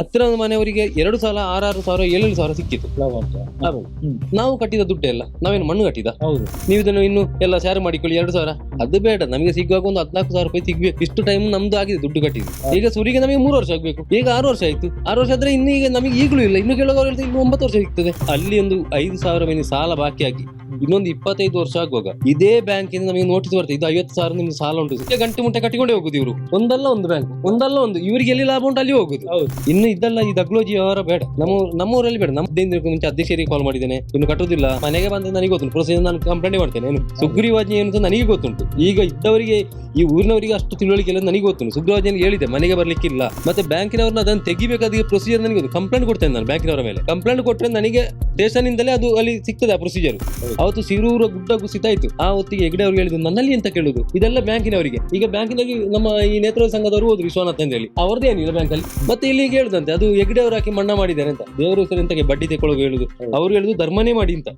ಹತ್ತಿರದ ಮನೆಯವರಿಗೆ ಎರಡು ಸಲ ಆರಾರು ಸಾವಿರ ಏಳೇಳು ಸಾವಿರ ಸಿಕ್ಕಿತ್ತು ಲಾಭ. ನಾವು ಕಟ್ಟಿದ ದುಡ್ಡೆಲ್ಲ ನಾವೇನು ಮಣ್ಣು ಕಟ್ಟಿದ? ಹೌದು. ನೀವು ಇದನ್ನು ಇನ್ನು ಎಲ್ಲ ಶೇರ್ ಮಾಡಿಕೊಳ್ಳಿ ಎರಡು ಸಾವಿರ. ಅದು ಬೇಡ ನಮಗೆ ಸಿಗುವಾಗ ಒಂದು ಹದಿನಾಲ್ಕು ಸಾವಿರ ರೂಪಾಯಿ ಸಿಗ್ಬೇಕು. ಇಷ್ಟು ಟೈಮ್ ನಮ್ದು ಆಗಿದೆ ದುಡ್ಡು ಕಟ್ಟಿದ್ದು. ಈಗ ಸುರಿಗೆ ನಮಗೆ ಮೂರು ವರ್ಷ ಆಗ್ಬೇಕು. ಈಗ ಆರು ವರ್ಷ ಆಯ್ತು. ಆರು ವರ್ಷ ಆದ್ರೆ ಇನ್ನು ಈಗ ನಮಗೆ ಈಗಲೂ ಇಲ್ಲ. ಇನ್ನು ಕೇಳುವಾಗ ಇನ್ನು ಒಂಬತ್ತು ವರ್ಷ ಸಿಗ್ತದೆ. ಅಲ್ಲಿ ಒಂದು ಐದು ಸಾವಿರ ಮೇಲೆ ಸಾಲ ಬಾಕಿ ಆಗಿ. ಇನ್ನೊಂದು ಇಪ್ಪತ್ತೈದು ವರ್ಷ ಆಗುವಾಗ ಇದೇ ಬ್ಯಾಂಕ್ ಇಂದ ನಮಗೆ ನೋಟಿಸ್ ಬರ್ತದೆ ಇದು ಐವತ್ತು ಸಾವಿರ ನಿಮ್ಗೆ ಸಾಲ ಉಂಟು. ಗಂಟೆ ಮುಟ್ಟೆ ಕಟ್ಟಿಕೊಂಡೇ ಹೋಗುದು ಇವರು. ಒಂದಲ್ಲ ಒಂದು ಬ್ಯಾಂಕ್ ಒಂದಲ್ಲ ಒಂದು. ಇವರಿಗೆ ಎಲ್ಲಿ ಲಾಭ ಉಂಟು ಅಲ್ಲಿ ಹೋಗುದು. ಹೌದು. ಇನ್ನು ಇದೆಲ್ಲ ಈ ದಗ್ಲೋಜಿ ಅವರ ಬೇಡ. ನಮ್ಮ ನಮ್ಮೂರಲ್ಲಿ ಬೇಡ. ನಮ್ಮ ಮುಂಚೆ ಅಧ್ಯಕ್ಷರಿಗೆ ಕಾಲ್ ಮಾಡಿದ್ದೇನೆ. ಇನ್ನು ಕಟ್ಟುದಿಲ್ಲ. ಮನೆಗೆ ಬಂದ್ರೆ ನನಗೆ ಗೊತ್ತುಂಟು. ಪ್ರೊಸೀಜರ್ ನಾನು ಕಂಪ್ಲೇಂಟ್ ಮಾಡ್ತೇನೆ. ಏನು? ಸುಗ್ರೀವಾಜ್ಞೆ ಏನು ಅಂತ ನನಗೆ ಗೊತ್ತುಂಟು. ಈಗ ಇದ್ದವರಿಗೆ ಈ ಊರಿನವರಿಗೆ ಅಷ್ಟು ತಿಳುವಳಿಕೆ ಇಲ್ಲ ನನಗೆ ಗೊತ್ತುಂಟು. ಸುಗ್ರೀವಾಜ್ಞೆ ಹೇಳಿದೆ ಮನೆಗೆ ಬರ್ಲಿಕ್ಕಿಲ್ಲ ಮತ್ತೆ ಬ್ಯಾಂಕಿನವ್ರನ್ನ ಅದನ್ನು ತೆಗಿಬೇಕಾದ ಪ್ರೊಸೀಜರ್ ನನಗೆ ಗೊತ್ತು. ಕಂಪ್ಲೇಂಟ್ ಕೊಡ್ತೇನೆ ನಾನು ಬ್ಯಾಂಕಿನವರ ಮೇಲೆ. ಕಂಪ್ಲೇಂಟ್ ಕೊಟ್ಟರೆ ನನಗೆ ಸ್ಟೇಷನ್ ಇಂದಲೇ ಅದು ಅಲ್ಲಿ ಸಿಗ್ತದೆ ಆ ಪ್ರೊಸೀಜರ್ ಅವತ್ತು ಸಿರೂರ ಗುಡ್ಡ ಕುಸಿತ ಆಯ್ತು ಆ ಹೊತ್ತಿಗೆ ಹೆಗ್ಡೆ ಅವ್ರಿಗೆ ಹೇಳಿದ್ರು ನನ್ನಲ್ಲಿ ಅಂತ ಕೇಳುದು. ಇದೆಲ್ಲ ಬ್ಯಾಂಕಿನವರಿಗೆ. ಈಗ ಬ್ಯಾಂಕಿನಲ್ಲಿ ನಮ್ಮ ಈ ನೇತ್ರ ಸಂಘದವರು ಹೋದ್ರು ವಿಶ್ವನಾಥ್ ಅಂತ ಹೇಳಿ. ಅವ್ರದ್ದು ಏನಿಲ್ಲ ಬ್ಯಾಂಕಲ್ಲಿ. ಮತ್ತೆ ಇಲ್ಲಿ ಹೇಳುದಂತೆ ಅದು ಹೆಗ್ಡೆ ಅವ್ರು ಹಾಕಿ ಮಣ್ಣ ಮಾಡಿದ್ದಾರೆ ಅಂತ. ದೇವರ ಹೆಸರು ಅಂತ ಬಡ್ಡಿ ತೆಕೊಳ್ಳೋದು ಹೇಳುದು. ಅವ್ರು ಹೇಳುದು ಧರ್ಮನೇ ಮಾಡಿ ಅಂತ.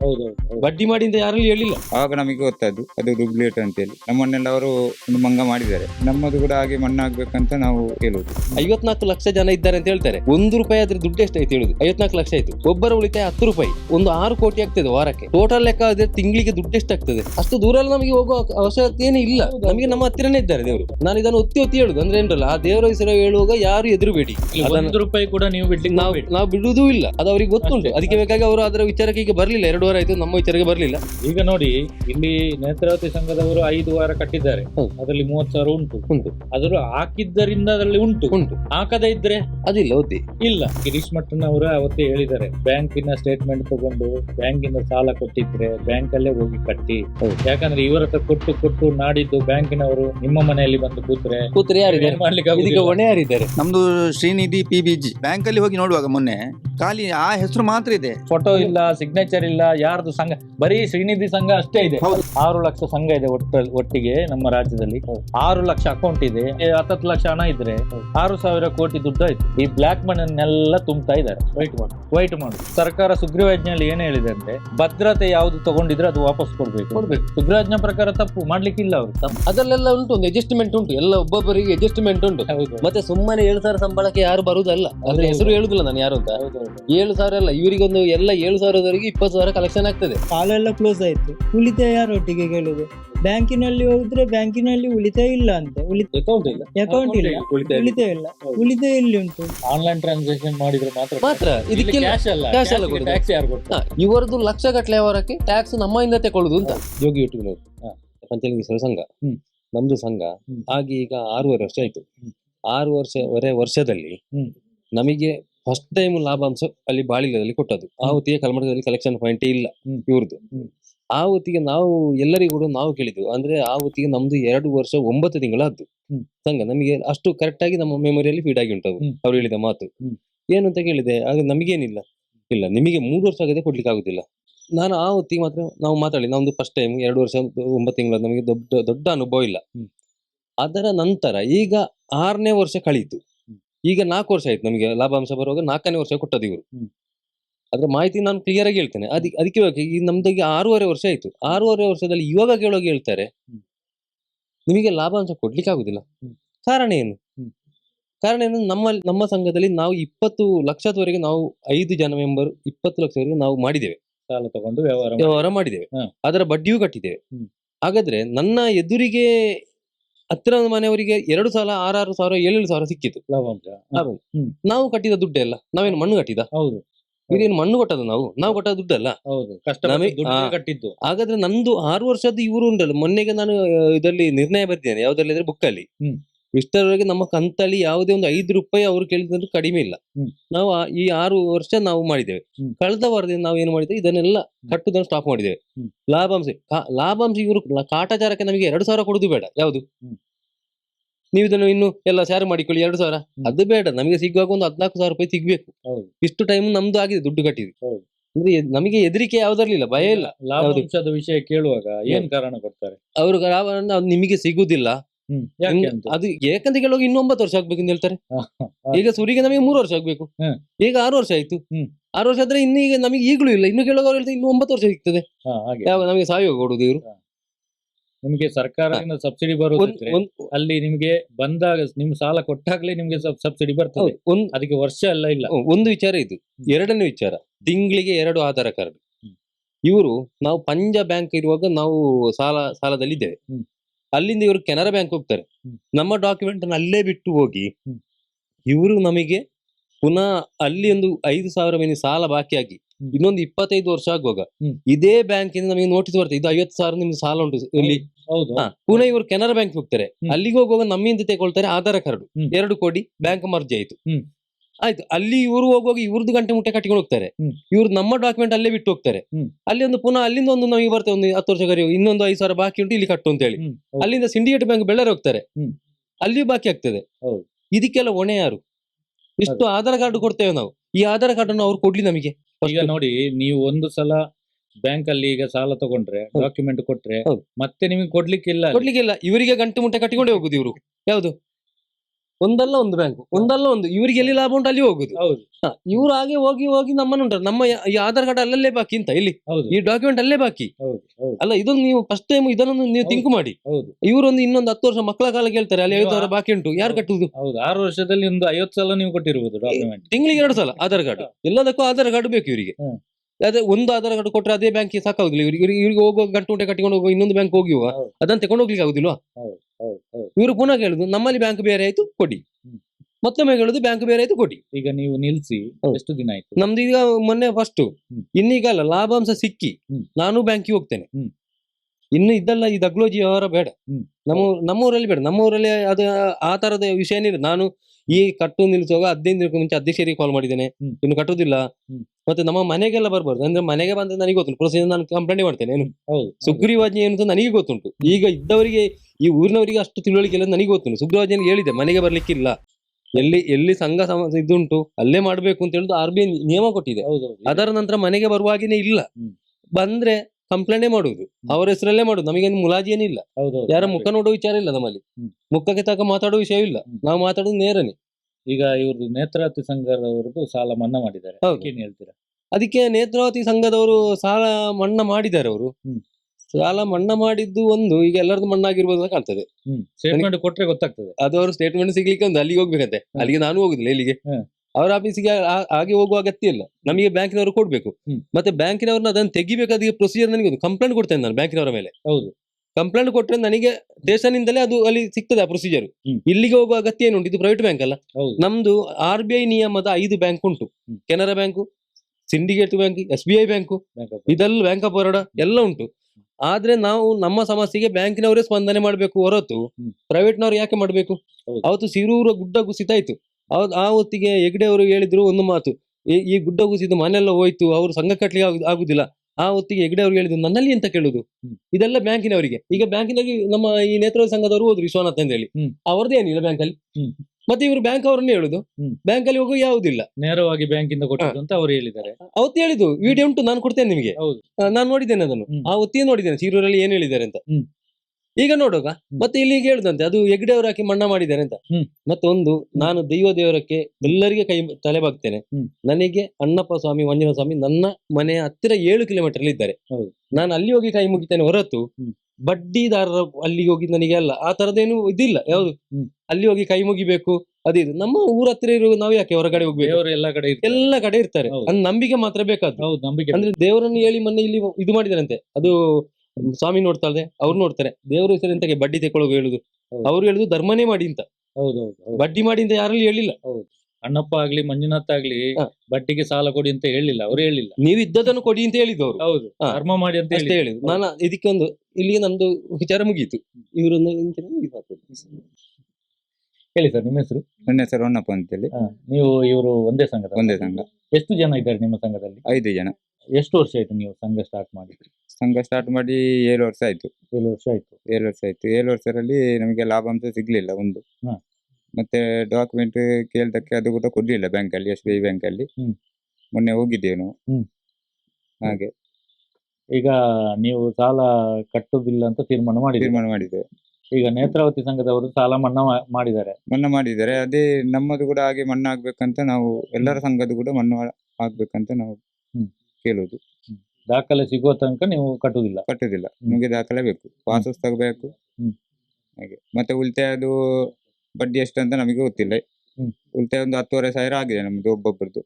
ಬಡ್ಡಿ ಮಾಡಿ ಅಂತ ಯಾರಲ್ಲಿ ಹೇಳಿಲ್ಲ. ಆವಾಗ ನಮಗೆ ಗೊತ್ತಾದ್ದು ಅದು ಡುಬ್ಲೇಟ್ ಅಂತ ಹೇಳಿ. ನಮ್ಮನ್ನೆಲ್ಲ ಅವರು ಒಂದು ಮಂಗ ಮಾಡಿದ್ದಾರೆ. ನಮ್ಮದು ಕೂಡ ಹಾಗೆ ಮಣ್ಣಾಗ್ಬೇಕಂತ ನಾವು ಹೇಳುದು. ಐವತ್ನಾಲ್ಕು ಲಕ್ಷ ಜನ ಇದ್ದಾರೆ ಅಂತ ಹೇಳ್ತಾರೆ. ಒಂದು ರೂಪಾಯಿ ಆದ್ರೆ ದುಡ್ಡು ಎಷ್ಟಾಯ್ತು ಹೇಳುದು? ಐವತ್ನಾಲ್ಕು ಲಕ್ಷ ಆಯ್ತು. ಒಬ್ಬರ ಉಳಿತಾಯ ಹತ್ತು ರೂಪಾಯಿ. ಒಂದು ಆರು ಕೋಟಿ ಆಗ್ತದೆ ವಾರಕ್ಕೆ. ಟೋಟಲ್ ಲೆಕ್ಕ ಆದ್ರೆ ತಿಂಗಳಿಗೆ ದುಡ್ಡು ಎಷ್ಟಾಗ್ತದೆ? ಅಷ್ಟು ದೂರ ಎಲ್ಲ ನಮಗೆ ಹೋಗುವ ಅವಶ್ಯಕತೆ ಏನು ಇಲ್ಲ ನಮಗೆ ನಮ್ಮ ಹತ್ತಿರನೇ ಇದ್ದಾರೆ ದೇವರು. ನಾನು ಇದನ್ನು ಒತ್ತಿ ಒತ್ತಿ ಹೇಳುದು. ಅಂದ್ರೆ ಏನ್ರಲ್ಲ ಆ ದೇವರ ಹೆಸರು ಹೇಳುವಾಗ ಯಾರು ಎದುರುಬೇಡಿ. ಒಂದು ರೂಪಾಯಿ ಕೂಡ ನೀವು ಬಿಡ್ಲಿಕ್ಕೆ ನಾವು. ನಾವು ಬಿಡುವುದೂ ಇಲ್ಲ. ಅದು ಅವ್ರಿಗೆ ಗೊತ್ತುಂಟು. ಅದಕ್ಕೆ ಬೇಕಾಗಿ ಅವರು ಅದರ ವಿಚಾರಕ್ಕೆ ಈಗ ಬರಲಿಲ್ಲ. ಎರಡು ವಾರ ಆಯ್ತು ನಮ್ಮ ವಿಚಾರಕ್ಕೆ ಬರಲಿಲ್ಲ. ಈಗ ನೋಡಿ ಇಲ್ಲಿ ನೇತ್ರಾವತಿ ಸಂಘದವರು ಐದು ವಾರ ಕಟ್ಟಿದ್ದಾರೆ. ಅದರಲ್ಲಿ ಮೂವತ್ತು ಸಾವಿರ ಉಂಟು. ಉಂಟು. ಅದ್ರ ಹಾಕಿದ್ದರಿಂದ ಅದರಲ್ಲಿ ಉಂಟು. ಉಂಟು. ಹಾಕದೇ ಇದ್ರೆ? ಅದಿಲ್ಲ ಓದಿ ಇಲ್ಲ. ಗಿರೀಶ್ ಮಟ್ಟನವರು ಅವತ್ತೇ ಹೇಳಿದ್ದಾರೆ. ಬ್ಯಾಂಕಿನ ಸ್ಟೇಟ್ಮೆಂಟ್ ತಗೊಂಡು ಬ್ಯಾಂಕಿಂದ ಸಾಲ ಕೊಟ್ಟಿದ್ರೆ ಬ್ಯಾಂಕ್ ಅಲ್ಲೇ ಹೋಗಿ ಕಟ್ಟಿ. ಹೌದು. ಯಾಕಂದ್ರೆ ಇವರ ಹತ್ರ ಕೊಟ್ಟು ಕೊಟ್ಟು ನಾಡಿದ್ದು ಬ್ಯಾಂಕಿನವರು ನಿಮ್ಮ ಮನೆಯಲ್ಲಿ ಬಂದು ಕೂತ್ರೆ ಕೂತ್ರೆ ಯಾರಿದ್ದಾರೆ ಮಾಡ್ಲಿಕ್ಕೆ ಆಗುದಿಲ್ಲ. ಹೊಣೆ ಯಾರಿದ್ದಾರೆ ನಮ್ದು Shrinidhi P B G bank ಅಲ್ಲಿ ಹೋಗಿ ನೋಡುವಾಗ ಮೊನ್ನೆ ಖಾಲಿ ಆ ಹೆಸರು ಮಾತ್ರ ಇದೆ. ಫೋಟೋ ಇಲ್ಲ ಸಿಗ್ನೇಚರ್ ಇಲ್ಲ ಯಾರ್ದು ಸಂಘ ಬರೀ ಶ್ರೀನಿಧಿ ಸಂಘ ಅಷ್ಟೇ ಇದೆ. ಹೌದು. ಆರು ಲಕ್ಷ ಸಂಘ ಇದೆ ಒಟ್ಟ ಒಟ್ಟಿಗೆ ನಮ್ಮ ರಾಜ್ಯದಲ್ಲಿ. ಆರು ಲಕ್ಷ ಅಕೌಂಟ್ ಇದೆ. ಏ, ಹತ್ತತ್ತು ಲಕ್ಷ ಹಣ ಇದ್ರೆ ಆರು ಸಾವಿರ ಕೋಟಿ ದುಡ್ಡು ಆಯ್ತು ಈ ಬ್ಲಾಕ್ ಮನಿನೆಲ್ಲ ತುಂಬ್ತಾ ಇದ್ದಾರೆ. ವೈಟ್ ಮಾಡಿ ವೈಟ್ ಮಾಡಿ ಸರ್ಕಾರ ಸುಗ್ರೀವಾಜ್ಞೆಯಲ್ಲಿ ಏನ್ ಹೇಳಿದೆ ಅಂದ್ರೆ ಭದ್ರತೆ ಯಾವ್ದು ತಗೊಂಡಿದ್ರೆ ಅದು ವಾಪಸ್ ಕೊಡ್ಬೇಕು. ಕೊಡ್ಬೇಕು. ಸುಗ್ರಾಜ್ಞ ಪ್ರಕಾರ ತಪ್ಪು. ಮಾಡ್ಲಿಕ್ಕೆ ಇಲ್ಲ ಅವರು ಅದರಲ್ಲೆಲ್ಲ ಉಂಟು ಒಂದು ಅಡ್ಜಸ್ಟ್ಮೆಂಟ್ ಉಂಟು. ಎಲ್ಲ ಒಬ್ಬೊಬ್ಬರಿಗೆ ಅಡ್ಜಸ್ಟ್ಮೆಂಟ್ ಉಂಟು. ಹೌದು. ಮತ್ತೆ ಸುಮ್ಮನೆ ಏಳು ಸಾವಿರ ಸಂಬಳಕ್ಕೆ ಯಾರು ಬರುವುದಲ್ಲ. ಅಂದ್ರೆ ಹೆಸರು ಹೇಳುದಿಲ್ಲ ನಾನು ಯಾರು ಅಂತ. ಏಳು ಸಾವಿರ ಅಲ್ಲ ಇವರಿಗೊಂದು ಎಲ್ಲ ಏಳು ಸಾವಿರದವರೆಗೆ ಇಪ್ಪತ್ತು ಸಾವಿರ ಕಲೆಕ್ಷನ್ ಆಗ್ತದೆ. ಕಾಲೆಲ್ಲ ಕ್ಲೋಸ್ ಆಯ್ತು. ಉಳಿತಾಯ ಯಾರೊಟ್ಟಿಗೆ ಕೇಳುದು? ಬ್ಯಾಂಕಿನಲ್ಲಿ ಹೋದ್ರೆ ಬ್ಯಾಂಕಿನಲ್ಲಿ ಉಳಿತಾಯ ಇಲ್ಲ ಅಂತ ಉಳಿತಾಯ ಅಕೌಂಟ್ ಇಲ್ಲ ಅಕೌಂಟ್ ಇಲ್ಲ ಉಳಿತಾಯ ಇಲ್ಲ. ಉಳಿತಾಯ ಇಲ್ಲ. ಉಳಿತಾಯ ಎಲ್ಲಿ ಉಂಟು ಆನ್ಲೈನ್ ಟ್ರಾನ್ಸಾಕ್ಷನ್ ಮಾಡಿದ್ರೆ ಮಾತ್ರ ಮಾತ್ರ ಇದಕ್ಕೆ ಕ್ಯಾಶ್ ಅಲ್ಲ ಎಲ್ಲ ಕೊಡುದು. ಟ್ಯಾಕ್ಸ್ ಯಾರು ಕೊಡ್ತಾರೆ ಇವರದ್ದು ಲಕ್ಷ ಗಟ್ಟಲೆ ಅವರಕ್ಕೆ ಟ್ಯಾಕ್ಸ್ ನಮ್ಮಿಂದ ತಗೊಳ್ಳುದು ಅಂತ ಯೋಗಿ ಯೂಟ್ಯೂಬ್ನವರು. ಪಂಚಲಿಂಗೇಶ್ವರ ಸಂಘ. ನಮ್ದು ಸಂಘ ಹಾಗೆ ಆಗಿ ಈಗ ಆರೂವರೆ ವರ್ಷ ಆಯ್ತು. ಆರು ವರ್ಷವರೆ ವರ್ಷದಲ್ಲಿ. ನಮಗೆ ಫಸ್ಟ್ ಟೈಮ್ ಲಾಭಾಂಶ ಅಲ್ಲಿ ಬಾಳಿಗದಲ್ಲಿ ಕೊಟ್ಟದ್ದು ಆ ಹೊತ್ತಿಗೆ ಕಲ್ಮಠದಲ್ಲಿ ಕಲೆಕ್ಷನ್ ಪಾಯಿಂಟ್ ಇಲ್ಲ. ಇವ್ರದ್ದು. ಆ ಹೊತ್ತಿಗೆ ನಾವು ಎಲ್ಲರಿಗೂ ಕೂಡ ನಾವು ಕೇಳಿದ್ವು ಅಂದ್ರೆ ಆ ಹೊತ್ತಿಗೆ ನಮ್ದು ಎರಡು ವರ್ಷ ಒಂಬತ್ತು ತಿಂಗಳಾದ್ದು. ಸಂಘ ನಮಗೆ ಅಷ್ಟು ಕರೆಕ್ಟ್ ಆಗಿ ನಮ್ಮ ಮೆಮೊರಿಯಲ್ಲಿ ಫೀಡ್ ಆಗಿ ಉಂಟು. ಅವ್ರು ಹೇಳಿದ ಮಾತು. ಏನು ಅಂತ ಕೇಳಿದೆ ಆಗ ನಮಗೇನಿಲ್ಲ. ಇಲ್ಲ ನಿಮಗೆ ಮೂರು ವರ್ಷ ಆಗದೆ ಕೊಡ್ಲಿಕ್ಕೆ ಆಗುದಿಲ್ಲ. ನಾನು ಆ ಹೊತ್ತಿಗೆ ಮಾತ್ರ ನಾವು ಮಾತಾಡಿ ನಮ್ದು ಫಸ್ಟ್ ಟೈಮ್ ಎರಡು ವರ್ಷ ಒಂಬತ್ತು ತಿಂಗಳ ನಮಗೆ ದೊಡ್ಡ ದೊಡ್ಡ ಅನುಭವ ಇಲ್ಲ. ಅದರ ನಂತರ ಈಗ ಆರನೇ ವರ್ಷ ಕಳೀತು. ಈಗ ನಾಲ್ಕು ವರ್ಷ ಆಯ್ತು ನಮಗೆ ಲಾಭಾಂಶ ಬರುವಾಗ ನಾಲ್ಕನೇ ವರ್ಷ ಕೊಟ್ಟದ್ದು ಇವರು. ಅದ್ರ ಮಾಹಿತಿ ನಾನು ಕ್ಲಿಯರ್ ಆಗಿ ಹೇಳ್ತೇನೆ. ಅದಕ್ಕೆ ಅದಕ್ಕೆ ಈ ಈಗ ನಮ್ದಾಗಿ ಆರೂವರೆ ವರ್ಷ ಆಯ್ತು. ಆರೂವರೆ ವರ್ಷದಲ್ಲಿ ಇವಾಗ ಕೇಳೋಗಿ ಹೇಳ್ತಾರೆ ನಿಮಗೆ ಲಾಭಾಂಶ ಕೊಡ್ಲಿಕ್ಕೆ ಆಗುದಿಲ್ಲ. ಕಾರಣ ಏನು? ಕಾರಣ ಏನು? ನಮ್ಮ ನಮ್ಮ ಸಂಘದಲ್ಲಿ ನಾವು ಇಪ್ಪತ್ತು ಲಕ್ಷದವರೆಗೆ ನಾವು ಐದು ಜನ ಮೆಂಬರ್ ಇಪ್ಪತ್ತು ಲಕ್ಷವರೆಗೆ ನಾವು ಮಾಡಿದ್ದೇವೆ. ಸಾಲ ತಗೊಂಡು ವ್ಯವಹಾರ. ವ್ಯವಹಾರ ಮಾಡಿದ್ದೇವೆ. ಅದರ ಬಡ್ಡಿಯೂ ಕಟ್ಟಿದ್ದೇವೆ. ಹಾಗಾದ್ರೆ ನನ್ನ ಎದುರಿಗೆ ಹತ್ತಿರದ ಮನೆಯವರಿಗೆ ಎರಡು ಸಲ ಆರಾರು ಸಾವಿರ ಏಳು ಸಾವಿರ ಸಿಕ್ಕಿತ್ತು ಲಾಭಾಂಶ. ನಾವು ಕಟ್ಟಿದ ದುಡ್ಡೆಲ್ಲ ನಾವೇನು ಮಣ್ಣು ಕಟ್ಟಿದ? ಹೌದು. ಇವ್ರೇನು ಮಣ್ಣು ಕೊಟ್ಟದ್ದು ನಾವು? ನಾವು ಕೊಟ್ಟ ದುಡ್ಡಲ್ಲ. ಹೌದು. ನಮಗೆ- ಆ. ಕಟ್ಟಿದ್ದು. ಹಾಗಾದ್ರೆ ನಂದು ಆರು ವರ್ಷದ್ದು ಇವರು ಉಂಟಲ್ಲ. ಮೊನ್ನೆಗೆ ನಾನು ಇದರಲ್ಲಿ ನಿರ್ಣಯ ಬರ್ತಿದ್ದೇನೆ ಯಾವ್ದ್ರಲ್ಲಿ ಅಂದ್ರೆ ಬುಕ್ಕಲ್ಲಿ. ಹ್ಮ್. ಇಷ್ಟರವರೆಗೆ ನಮ್ಮ ಕಂತಲ್ಲಿ ಯಾವುದೇ ಒಂದು ಐದು ರೂಪಾಯಿ ಅವರು ಕೇಳಿದ್ರು ಕಡಿಮೆ ಇಲ್ಲ. ಹ್ಮ್. ನಾವು ಆ- ಈ ಆರು ವರ್ಷ ನಾವು ಮಾಡಿದ್ದೇವೆ. ಹ್ಮ್. ಕಳೆದ ವಾರದಿಂದ ನಾವು ಏನು ಮಾಡಿದ್ದೇವೆ? ಇದನ್ನೆಲ್ಲ ಕಟ್ಟುದನ್ನು ಸ್ಟಾಪ್ ಮಾಡಿದ್ದೇವೆ. ಹ್ಮ್. ಲಾಭಾಂಶ ಕಾ- ಲಾಭಾಂಶ ಇವರು ಕಾಟಾಚಾರಕ್ಕೆ ನಮಗೆ ಎರಡು ಸಾವಿರ ಕೊಡುದು ಬೇಡ. ಯಾವುದು? ಹ್ಮ್. ನೀವು ಇದನ್ನು ಇನ್ನು ಎಲ್ಲ ಶೇರ್ ಮಾಡಿಕೊಳ್ಳಿ ಎರಡು ಸಾವಿರ. ಅದು ಬೇಡ ನಮಗೆ ಸಿಗುವಾಗ ಒಂದು ಹದಿನಾಲ್ಕು ಸಾವಿರ ರೂಪಾಯಿ ಸಿಗ್ಬೇಕು. ಇಷ್ಟು ಟೈಮ್ ನಮ್ದು ಆಗಿದೆ ದುಡ್ಡು ಕಟ್ಟಿದ್ವಿ ಅಂದ್ರೆ ನಮಗೆ ಹೆದರಿಕೆ ಯಾವ್ದರ್ಲಿಲ್ಲ ಭಯ ಇಲ್ಲ. ಲಾಭಾಂಶದ ವಿಷಯ ಕೇಳುವಾಗ ಏನ್ ಕಾರಣ ಕೊಡ್ತಾರೆ? ಅವರು ಲಾಭ ನಿಮಗೆ ಸಿಗುದಿಲ್ಲ. ಅದು ಏಕಂತ ಕೇಳುವಾಗ ಇನ್ನು ಒಂಬತ್ತು ವರ್ಷ ಆಗ್ಬೇಕು ಅಂತ ಹೇಳ್ತಾರೆ. ಈಗ ಸುರಿಗೆ ನಮಗೆ ಮೂರು ವರ್ಷ ಆಗ್ಬೇಕು. ಈಗ ಆರು ವರ್ಷ ಆಯ್ತು. ಆರು ವರ್ಷ ಆದ್ರೆ ಇನ್ನು ಈಗ ನಮಗೆ ಈಗಲೂ ಇಲ್ಲ. ಇನ್ನು ಕೇಳುವಾಗ ಅವ್ರು ಹೇಳ್ತಾರೆ ಇನ್ನು ಒಂಬತ್ತು ವರ್ಷ ಸಿಗ್ತದೆ. ಯಾವಾಗ ನಮಗೆ ಸಾಯೋಗ ಕೊಡುದು ಇವರು. ನಿಮಗೆ ಸರ್ಕಾರದಿಂದ ಸಬ್ಸಿಡಿ ಬರುತ್ತೆ ಅಲ್ಲಿ ನಿಮಗೆ ಬಂದಾಗ ನಿಮ್ ಸಾಲ ಕೊಟ್ಟಾಗಲೇ ನಿಮಗೆ ಸಬ್ಸಿಡಿ ಬರ್ತದೆ. ಒಂದು ಅದಕ್ಕೆ ವರ್ಷ ಎಲ್ಲ ಇಲ್ಲ. ಒಂದು ವಿಚಾರ ಇದು. ಎರಡನೇ ವಿಚಾರ ತಿಂಗಳಿಗೆ ಎರಡು ಆಧಾರ ಕಾರ್ಡ್. ಇವರು ನಾವು ಪಂಜಾಬ್ ಬ್ಯಾಂಕ್ ಇರುವಾಗ ನಾವು ಸಾಲ ಸಾಲದಲ್ಲಿ ಇದ್ದೇವೆ. ಅಲ್ಲಿಂದ ಇವರು ಕೆನರಾ ಬ್ಯಾಂಕ್ ಹೋಗ್ತಾರೆ. ನಮ್ಮ ಡಾಕ್ಯುಮೆಂಟ್ ಅಲ್ಲೇ ಬಿಟ್ಟು ಹೋಗಿ. ಇವರು ನಮಗೆ ಪುನಃ ಅಲ್ಲಿ ಒಂದು ಐದು ಸಾವಿರ ಮೇನೆ ಸಾಲ ಬಾಕಿ ಆಗಿ ಇನ್ನೊಂದು ಇಪ್ಪತ್ತೈದು ವರ್ಷ ಆಗುವಾಗ. ಇದೇ ಬ್ಯಾಂಕ್ ಇಂದ ನಮಗೆ ನೋಟಿಸ್ ಬರ್ತದೆ ಇದು ಐವತ್ತು ಸಾವಿರ ನಿಮ್ದು ಸಾಲ ಉಂಟು ಇಲ್ಲಿ. ಹೌದು. ಪುನಃ ಇವರು ಕೆನರಾ ಬ್ಯಾಂಕ್ ಹೋಗ್ತಾರೆ. ಅಲ್ಲಿಗೆ ಹೋಗುವಾಗ ನಮ್ಮಿಂದ ತಗೊಳ್ತಾರೆ ಆಧಾರ ಕಾರ್ಡ್. ಹ್ಮ್. ಎರಡು ಕೋಟಿ ಬ್ಯಾಂಕ್ ಮರ್ಜಿ ಆಯ್ತು. ಹ್ಮ್. ಆಯ್ತು. ಅಲ್ಲಿ ಇವರು ಹೋಗುವಾಗ ಇವ್ರದ್ದು ಗಂಟೆ ಮುಟ್ಟೆ ಕಟ್ಕೊಂಡು ಹೋಗ್ತಾರೆ. ಹ್ಮ್. ಇವ್ರು ನಮ್ಮ ಡಾಕ್ಯುಮೆಂಟ್ ಅಲ್ಲೇ ಬಿಟ್ಟು ಹೋಗ್ತಾರೆ. ಹ್ಮ್. ಅಲ್ಲಿ ಒಂದು ಪುನಃ ಅಲ್ಲಿಂದ ಒಂದು ನಮಗೆ ಬರ್ತೇವೆ ಒಂದು ಹತ್ತು ವರ್ಷ ಕರಿ ಇನ್ನೊಂದು ಐದು ಸಾವಿರ ಬಾಕಿ ಉಂಟು ಇಲ್ಲಿ ಕಟ್ಟು ಅಂತ ಹೇಳಿ. ಹ್ಮ್, ಹೌದು. ಅಲ್ಲಿಂದ ಸಿಂಡಿಕೇಟ್ ಬ್ಯಾಂಕ್ ಬೆಳ್ಳಾರ ಹೋಗ್ತಾರೆ. ಹ್ಮ್. ಅಲ್ಲಿಯೂ ಬಾಕಿ ಆಗ್ತದೆ. ಹೌದು. ಇದಕ್ಕೆಲ್ಲ ಹೊಣೆ ಯಾರು? ಇಷ್ಟು ಆಧಾರ್ ಕಾರ್ಡ್ ಕೊಡ್ತೇವೆ ನಾವು. ಈ ಆಧಾರ್ ಕಾರ್ಡ್ ಅನ್ನು ಅವ್ರು ಕೊಡ್ಲಿ ನಮಗೆ. ಈಗ ನೋಡಿ ನೀವು ಒಂದು ಸಲ ಬ್ಯಾಂಕ್ ಅಲ್ಲಿ ಈಗ ಸಾಲ ತಗೊಂಡ್ರೆ ಹೌದು. ಡಾಕ್ಯುಮೆಂಟ್ ಕೊಟ್ರೆ ಹೌದು. ಮತ್ತೆ ನಿಮಗೆ ಕೊಡ್ಲಿಕ್ಕಿಲ್ಲ ಅಲ್ಲಿ. ಕೊಡ್ಲಿಕ್ಕಿಲ್ಲ. ಇವರಿಗೆ ಗಂಟು ಮುಟ್ಟೆ ಕಟ್ಟಿಕೊಂಡೇ ಹೋಗುದು ಇವರು. ಯಾವುದು? ಒಂದಲ್ಲ ಒಂದು ಬ್ಯಾಂಕ್ ಒಂದಲ್ಲ ಒಂದು. ಇವರಿಗೆ ಎಲ್ಲಿ ಲಾಭ ಉಂಟು ಅಲ್ಲಿ ಹೋಗುದು. ಹೌದು. ಇವ್ರು ಹಾಗೆ ಹೋಗಿ ಹೋಗಿ ನಮ್ಮನ್ನು ಉಂಟು ನಮ್ಮ ಯ- ಈ ಆಧಾರ್ ಕಾರ್ಡ್ ಅಲ್ಲಲ್ಲೇ ಬಾಕಿ ಅಂತ ಇಲ್ಲಿ. ಹೌದು. ಈ ಡಾಕ್ಯುಮೆಂಟ್ ಅಲ್ಲೇ ಬಾಕಿ. ಹೌದು ಹೌದು. ಅಲ್ಲ ಇದೊಂದು ನೀವು ಫಸ್ಟ್ ಟೈಮ್ ಇದನ್ನೊಂದು ನೀವು ತಿಂಕ್ ಮಾಡಿ. ಹೌದು. ಇವರೊಂದು ಇನ್ನೊಂದು ಹತ್ತು ವರ್ಷ ಮಕ್ಕಳ ಕಾಲ ಕೇಳ್ತಾರೆ. ಅಲ್ಲಿ ಐದು ಸಾವಿರ ಬಾಕಿ ಉಂಟು. ಯಾರು ಕಟ್ಟುವುದು? ಹೌದು. ಆರು ವರ್ಷದಲ್ಲಿ ಒಂದು ಐವತ್ತು ಸಲ ನೀವು ಕೊಟ್ಟಿರಬಹುದು ಡಾಕ್ಯುಮೆಂಟ್ ತಿಂಗಳಿಗೆ ಎರಡು ಸಲ ಆಧಾರ್ ಕಾರ್ಡ್ ಎಲ್ಲದಕ್ಕೂ ಆಧಾರ್ ಕಾರ್ಡ್ ಬೇಕು ಇವರಿಗೆ. ಹ್ಮ್. ಅದೇ ಒಂದು ಆಧಾರ್ ಕಾರ್ಡ್ ಕೊಟ್ಟರೆ ಅದೇ ಬ್ಯಾಂಕ್ ಸಾಕಾಗುದಿಲ್ಲ. ಇವ್ರಿಗೆ ಇವ್ರಿಗೆ- ಇವ್ರಿಗೆ ಹೋಗುವ ಗಂಟು ಉಂಟೆ ಕಟ್ಟಿಕೊಂಡು ಹೋಗುವ ಇನ್ನೊಂದು ಬ್ಯಾಂಕ್ ಹೋಗಿವ. ಅದನ್ನ ತಗೊಂಡು ಹೋಗ್ಲಿಕ್ಕೆ ಆಗುದಿಲ್ವಾ? ಇವರು ಪುನಃ ಕೇಳುದು ನಮ್ಮಲ್ಲಿ ಬ್ಯಾಂಕ್ ಬೇರೆ ಆಯ್ತು ಕೊಡಿ. ಮತ್ತೊಮ್ಮೆ ಹೇಳುದು ಬ್ಯಾಂಕ್ ಬೇರೆ ಆಯ್ತು ಕೊಡಿ. ಈಗ ನೀವು ನಿಲ್ಸಿ ಎಷ್ಟು ದಿನ ಆಯ್ತು? ನಮ್ದು ಈಗ ಮೊನ್ನೆ ಫಸ್ಟ್. ಇನ್ನೀಗ ಅಲ್ಲ ಲಾಭಾಂಶ ಸಿಕ್ಕಿ. ನಾನು ಬ್ಯಾಂಕಿಗೆ ಹೋಗ್ತೇನೆ. ಇನ್ನು ಇದಲ್ಲ ಈ ದಗ್ಲೋಜಿ ವ್ಯವಹಾರ ಬೇಡ. ನಮ್ಮ ನಮ್ಮೂರಲ್ಲಿ ಬೇಡ. ನಮ್ಮೂರಲ್ಲಿ ಅದು ಆ ತರದ ವಿಷಯ ಏನಿಲ್ಲ ನಾನು ಈ ಕಟ್ಟು ನಿಲ್ಸುವಾಗ ಹದಿನೈದು ದಿನಕ್ಕೆ ಮುಂಚೆ ಅಧ್ಯಕ್ಷರಿಗೆ ಕಾಲ್ ಮಾಡಿದ್ದೇನೆ. ಇನ್ನು ಕಟ್ಟುದಿಲ್ಲ. ಮತ್ತೆ ನಮ್ಮ ಮನೆಗೆಲ್ಲ ಬರ್ಬಾರ್ದು. ಅಂದ್ರೆ ಮನೆಗೆ ಬಂದ್ರೆ ನನಗೆ ಗೊತ್ತುಂಟು. ಪ್ರೊಸೀಜರ್ ನಾನು ಕಂಪ್ಲೇಂಟ್ ಮಾಡ್ತೇನೆ. ಏನು? ಹೌದು. ಸುಗ್ರೀವಾಜ್ಞೆ ಏನು ಅಂತ ನನಗೆ ಗೊತ್ತುಂಟು. ಈಗ ಇದ್ದವರಿಗೆ ಈ ಊರಿನವರಿಗೆ ಅಷ್ಟು ತಿಳುವಳಿಕೆ ಇಲ್ಲ ನನಗೆ ಗೊತ್ತುಂಟು. ಸುಗ್ರೀವಾಜ್ಞೆ ಹೇಳಿದೆ? ಮನೆಗೆ ಬರ್ಲಿಕ್ಕಿಲ್ಲ. ಎಲ್ಲಿ ಎಲ್ಲಿ ಸಂಘ ಸಮ ಇದುಂಟು ಅಲ್ಲೇ ಮಾಡ್ಬೇಕು ಅಂತ ಹೇಳುದು ಆರ್ ಬಿ ಐ ನಿಯಮ ಕೊಟ್ಟಿದೆ. ಅದರ ನಂತರ ಮನೆಗೆ ಬರುವಾಗೇನೆ ಇಲ್ಲ. ಬಂದ್ರೆ ಕಂಪ್ಲೇಂಟೇ ಮಾಡುದು. ಅವರ ಹೆಸರಲ್ಲೇ ಮಾಡುದು. ನಮಗೇನು ಮುಲಾಜಿ ಏನಿಲ್ಲ. ಯಾರ ಮುಖ ನೋಡೋ ವಿಚಾರ ಇಲ್ಲ ನಮ್ಮಲ್ಲಿ. ಮುಖಕ್ಕೆ ತಕ್ಕ ಮಾತಾಡೋ ವಿಷಯ ಇಲ್ಲ. ನಾವು ಮಾತಾಡೋದು ನೇರನೇ. ಈಗ ಇವ್ರದ್ದು ನೇತ್ರಾವತಿ ಸಂಘದವರದ್ದು ಸಾಲ ಮನ್ನಾ ಮಾಡಿದ್ದಾರೆ. ಹೌದು. ಏನ್ ಹೇಳ್ತೀರಾ? ಅದಕ್ಕೆ ನೇತ್ರಾವತಿ ಸಂಘದವರು ಸಾಲ ಮನ್ನಾ ಮಾಡಿದ್ದಾರೆ ಅವರು. ಹ್ಮ್. ಸಾಲ ಮನ್ನಾ ಮಾಡಿದ್ದು ಒಂದು ಈಗ ಎಲ್ಲರದ್ದು ಮಣ್ಣಾಗಿರ್ಬೋದು ಅಂತ ಕಾಣ್ತದೆ. ಸ್ಟೇಟ್ಮೆಂಟ್ ಕೊಟ್ರೆ ಗೊತ್ತಾಗ್ತದೆ. ಅದು ಅವರು ಸ್ಟೇಟ್ಮೆಂಟ್ ಸಿಗ್ಲಿಕ್ಕೆ ಒಂದು ಅಲ್ಲಿಗೆ ಹೋಗ್ಬೇಕಂತೆ. ಅಲ್ಲಿಗೆ ನಾನು ಹೋಗುದಿಲ್ಲ ಇಲ್ಲಿಗೆ ಹ್ಮ್. ಅವರ ಆಫೀಸಿಗೆ ಹಾಗೆ ಹೋಗುವ ಅಗತ್ಯ ಇಲ್ಲ. ನಮಗೆ ಬ್ಯಾಂಕಿನವರು ಕೊಡ್ಬೇಕು. ಮತ್ತೆ ಬ್ಯಾಂಕಿನವ್ರನ್ನ ಅದನ್ನು ತೆಗಿಬೇಕು ಅದಕ್ಕೆ ಪ್ರೊಸೀಜರ್ ನನಗೆ ಒಂದು ಕಂಪ್ಲೇಂಟ್ ಕೊಡ್ತೇನೆ ನಾನು ಬ್ಯಾಂಕಿನವರ ಮೇಲೆ. ಹೌದು. ಕಂಪ್ಲೇಂಟ್ ಕೊಟ್ಟರೆ ನನಗೆ ಸ್ಟೇಷನಿಂದಲೇ ಅದು ಅಲ್ಲಿ ಸಿಗ್ತದೆ ಆ ಪ್ರೊಸೀಜರ್ ಇಲ್ಲಿಗೆ ಹೋಗುವ ಅಗತ್ಯ ಏನು ಉಂಟು ಇದು ಪ್ರೈವೇಟ್ ಬ್ಯಾಂಕ್ ಅಲ್ಲ. ನಮ್ದು ಆರ್ ಬಿ ಐ ನಿಯಮದ ಐದು ಬ್ಯಾಂಕ್ ಉಂಟು. Canara bank syndicate bank S B I bank ಇದೆಲ್ಲ ಬ್ಯಾಂಕ್ ಆಫ್ ಬರೋಡ ಎಲ್ಲ ಉಂಟು. ಆದ್ರೆ ನಾವು ನಮ್ಮ ಸಮಸ್ಯೆಗೆ ಬ್ಯಾಂಕಿನವರೇ ಸ್ಪಂದನೆ ಮಾಡಬೇಕು ಹೊರತು. ಪ್ರೈವೇಟ್ನವ್ರು ಯಾಕೆ ಮಾಡಬೇಕು? ಅವತ್ತು ಸಿರೂರ ಗುಡ್ಡ ಕುಸಿತ ಆ ಹೊತ್ತಿಗೆ ಹೆಗ್ಡೆ ಅವರು ಹೇಳಿದ್ರು ಒಂದು ಮಾತು ಈ- ಗುಡ್ಡ ಕುಸಿದು ಮನೆಲ್ಲ ಹೋಯ್ತು ಅವರು ಸಂಘ ಕಟ್ಲಿಕ್ಕೆ ಆಗುದು- ಆಗುದಿಲ್ಲ. ಆ ಹೊತ್ತಿಗೆ ಹೆಗ್ಡೆ ಅವರು ಹೇಳಿದ್ರು ನನ್ನಲ್ಲಿ ಎಂತ ಕೇಳುದು? ಹ್ಮ್. ಇದೆಲ್ಲ ಬ್ಯಾಂಕಿನವರಿಗೆ. ಈಗ ಬ್ಯಾಂಕಿನಲ್ಲಿ ನಮ್ಮ ಈ ನೇತ್ರ ಸಂಘದವರು ಹೋದ್ರು ವಿಶ್ವನಾಥ್ ಅಂತ ಹೇಳಿ. ಹ್ಮ್. ಅವ್ರದ್ದೇ ಏನಿಲ್ಲ ಬ್ಯಾಂಕಲ್ಲಿ. ಹ್ಮ್. ಮತ್ತೆ ಇವರು ಬ್ಯಾಂಕ್ ಅವರನ್ನೇ ಹೇಳುದು. ಹ್ಮ್. ಬ್ಯಾಂಕಲ್ಲಿ ಹೋಗೋ ಯಾವುದಿಲ್ಲ. ನೇರವಾಗಿ ಬ್ಯಾಂಕಿಂದ ಕೊಟ್ಟದ್ದು ಅಂತ ಅವ್ರು ಹೇಳಿದ್ದಾರೆ. ಅವತ್ತು ಹೇಳಿದ್ದು ವಿಡಿಯೋ ಉಂಟು ನಾನು ಕೊಡ್ತೇನೆ ನಿಮಗೆ. ಹೌದು. ಆ, ನಾನು ನೋಡಿದ್ದೇನೆ ಅದನ್ನು. ಹ್ಮ್. ಆ ಹೊತ್ತಿಗೆ ನೋಡಿದ್ದೇನೆ ಸೀರೂರಲ್ಲಿ ಏನ್ ಹೇಳಿದ್ದಾರೆ ಅಂತ. ಹ್ಮ್. ಈಗ ನೋಡುವಾಗ ಮತ್ತೆ ಇಲ್ಲಿಗೆ ಹೇಳುದಂತೆ ಅದು ಹೆಗ್ಡೆ ಅವರು ಹಾಕಿ ಮಣ್ಣ ಮಾಡಿದ್ದಾರೆ ಅಂತ. ಮತ್ತೆ ಒಂದು ನಾನು ದೈವ ದೇವರಕ್ಕೆ ಎಲ್ಲರಿಗೆ ಕೈ ತಲೆ ಬಾಗ್ತೇನೆ. ನನಗೆ ಅಣ್ಣಪ್ಪ ಸ್ವಾಮಿ ಮಂಜುನಾಥ ಸ್ವಾಮಿ ನನ್ನ ಮನೆಯ ಹತ್ತಿರ ಏಳು ಕಿಲೋಮೀಟರ್ ಇದ್ದಾರೆ. ಹೌದು. ನಾನು ಅಲ್ಲಿ ಹೋಗಿ ಕೈ ಮುಗಿತೇನೆ ಹೊರತು. ಬಡ್ಡಿದಾರರ ಅಲ್ಲಿಗೆ ಹೋಗಿ ನನಗೆ ಅಲ್ಲ. ಆ ತರದೇನು ಇದಿಲ್ಲ ಯಾವ್ದು? ಅಲ್ಲಿ ಹೋಗಿ ಕೈ ಮುಗಿಬೇಕು ಅದಿದು ನಮ್ಮ ಊರ ಹತ್ರ ಇರುವ ನಾವು ಯಾಕೆ ಹೊರಗಡೆ ಹೋಗ್ಬೇಕು? ಎಲ್ಲ ಕಡೆ. ಎಲ್ಲ ಕಡೆ ಇರ್ತಾರೆ. ನಂಬಿಕೆ ಮಾತ್ರ ಬೇಕಾದ್ದು. ಹೌದು ನಂಬಿಕೆ ಅಂದ್ರೆ ದೇವರನ್ನು ಹೇಳಿ ಮೊನ್ನೆ ಇಲ್ಲಿ ಇದು ಮಾಡಿದಾರಂತೆ ಅದು ಸ್ವಾಮಿ ನೋಡ್ತಾರೆ ಅವ್ರು ನೋಡ್ತಾರೆ. ದೇವ್ರ ಹೆಸರು ಎಂತಕ್ಕೆ? ಬಡ್ಡಿ ತೆಕೊಳ್ಳೋದು ಹೇಳುದು. ಹೌದು. ಅವ್ರು ಹೇಳುದು ಧರ್ಮನೇ ಮಾಡಿ ಅಂತ. ಹೌದು ಹೌದು ಹೌದು. ಬಡ್ಡಿ ಮಾಡಿ ಅಂತ ಯಾರಲ್ಲಿ ಹೇಳಿಲ್ಲ. ಅಣ್ಣಪ್ಪ ಆಗ್ಲಿ ಮಂಜುನಾಥ್ ಆಗ್ಲಿ ಬಡ್ಡಿಗೆ ಸಾಲ ಕೊಡಿ ಅಂತ ಹೇಳಿಲ್ಲ. ಅವ್ರು ಹೇಳಿಲ್ಲ. ನೀವು ಇದ್ದದನ್ನು ಕೊಡಿ ಅಂತ ಹೇಳಿದ್ದು ಅವರು. ಹೌದು. ಧರ್ಮ ಮಾಡಿ ಅಂತ ಹೇಳಿದ್ರು. ನಾನು ಇದಕ್ಕೊಂದು ಇಲ್ಲಿ ನಂದು ವಿಚಾರ ಮುಗೀತು. ಇವರೊಂದು ಹೇಳಿ. ಸರ್ ನಿಮ್ಮ ಹೆಸರು? ನನ್ನ ಹೆಸರು ಹೊನ್ನಪ್ಪ ಅಂತೇಳಿ. ನೀವು ಇವರು ಒಂದೇ ಸಂಘದ? ಒಂದೇ ಸಂಘ. ಎಷ್ಟು ಜನ ಇದ್ದಾರೆ ನಿಮ್ಮ ಸಂಘದಲ್ಲಿ? ಐದು ಜನ. ಎಷ್ಟು ವರ್ಷ ಆಯ್ತು ನೀವು ಸಂಘ ಸ್ಟಾರ್ಟ್ ಮಾಡಿ ಸಂಘ ಸ್ಟಾರ್ಟ್ ಮಾಡಿ ಏಳು ವರ್ಷ ಆಯ್ತು. ಏಳು ವರ್ಷ ಆಯ್ತು. ಏಳು ವರ್ಷ ಆಯ್ತು. ಏಳು ವರ್ಷದಲ್ಲಿ ನಮಗೆ ಲಾಭಾಂಶ ಸಿಗ್ಲಿಲ್ಲ ಒಂದು. ಹಾ. ಮತ್ತೆ ಡಾಕ್ಯುಮೆಂಟ್ ಕೇಳ್ದಕ್ಕೆ ಅದು ಕೂಡ ಕೊಡ್ಲಿಲ್ಲ ಬ್ಯಾಂಕಲ್ಲಿ ಎಸ್ ಬಿ ಐ ಬ್ಯಾಂಕಲ್ಲಿ ಹ್ಮ್. ಮೊನ್ನೆ ಹೋಗಿದ್ದೇವೆ ನಾವು. ಹ್ಮ್. ಹಾಗೆ. ಈಗ ನೀವು ಸಾಲ ಕಟ್ಟುದಿಲ್ಲ ಅಂತ ತೀರ್ಮಾನ ಮಾಡಿ ತೀರ್ಮಾನ ಮಾಡಿದ್ದೇವೆ ಈಗ ನೇತ್ರಾವತಿ ಸಂಘದವರು ಸಾಲ ಮನ್ನಾ ಮಾ- ಮಾಡಿದ್ದಾರೆ. ಮನ್ನಾ ಮಾಡಿದ್ದಾರೆ. ಅದೇ ನಮ್ಮದು ಕೂಡ ಹಾಗೆ ಮನ್ನಾ ಆಗ್ಬೇಕಂತ ನಾವು ಎಲ್ಲರ ಸಂಘದ ಕೂಡ ಮನ್ನಾ ಆಗ್ಬೇಕಂತ ನಾವು ಹ್ಮ್. ಕೇಳುದು. ದಾಖಲೆ ಸಿಗುವ ತನಕ ನೀವು ಕಟ್ಟುದಿಲ್ಲ ಕಟ್ಟುದಿಲ್ಲ ನಿಮಗೆ ದಾಖಲೆ ಬೇಕು. ಪಾಸಸ್ ತಗೋಬೇಕು. ಹ್ಮ್. ಹಾಗೆ. ಮತ್ತೆ ಉಳಿತಾಯದು ಬಡ್ಡಿ ಎಷ್ಟು ಅಂತ ನಮಗೆ ಗೊತ್ತಿಲ್ಲ. ಹ್ಮ್. ಉಳಿತಾಯ ಒಂದು ಹತ್ತುವರೆ ಸಾವಿರ ಆಗಿದೆ ನಮ್ದು ಒಬ್ಬೊಬ್ಬರದ್ದು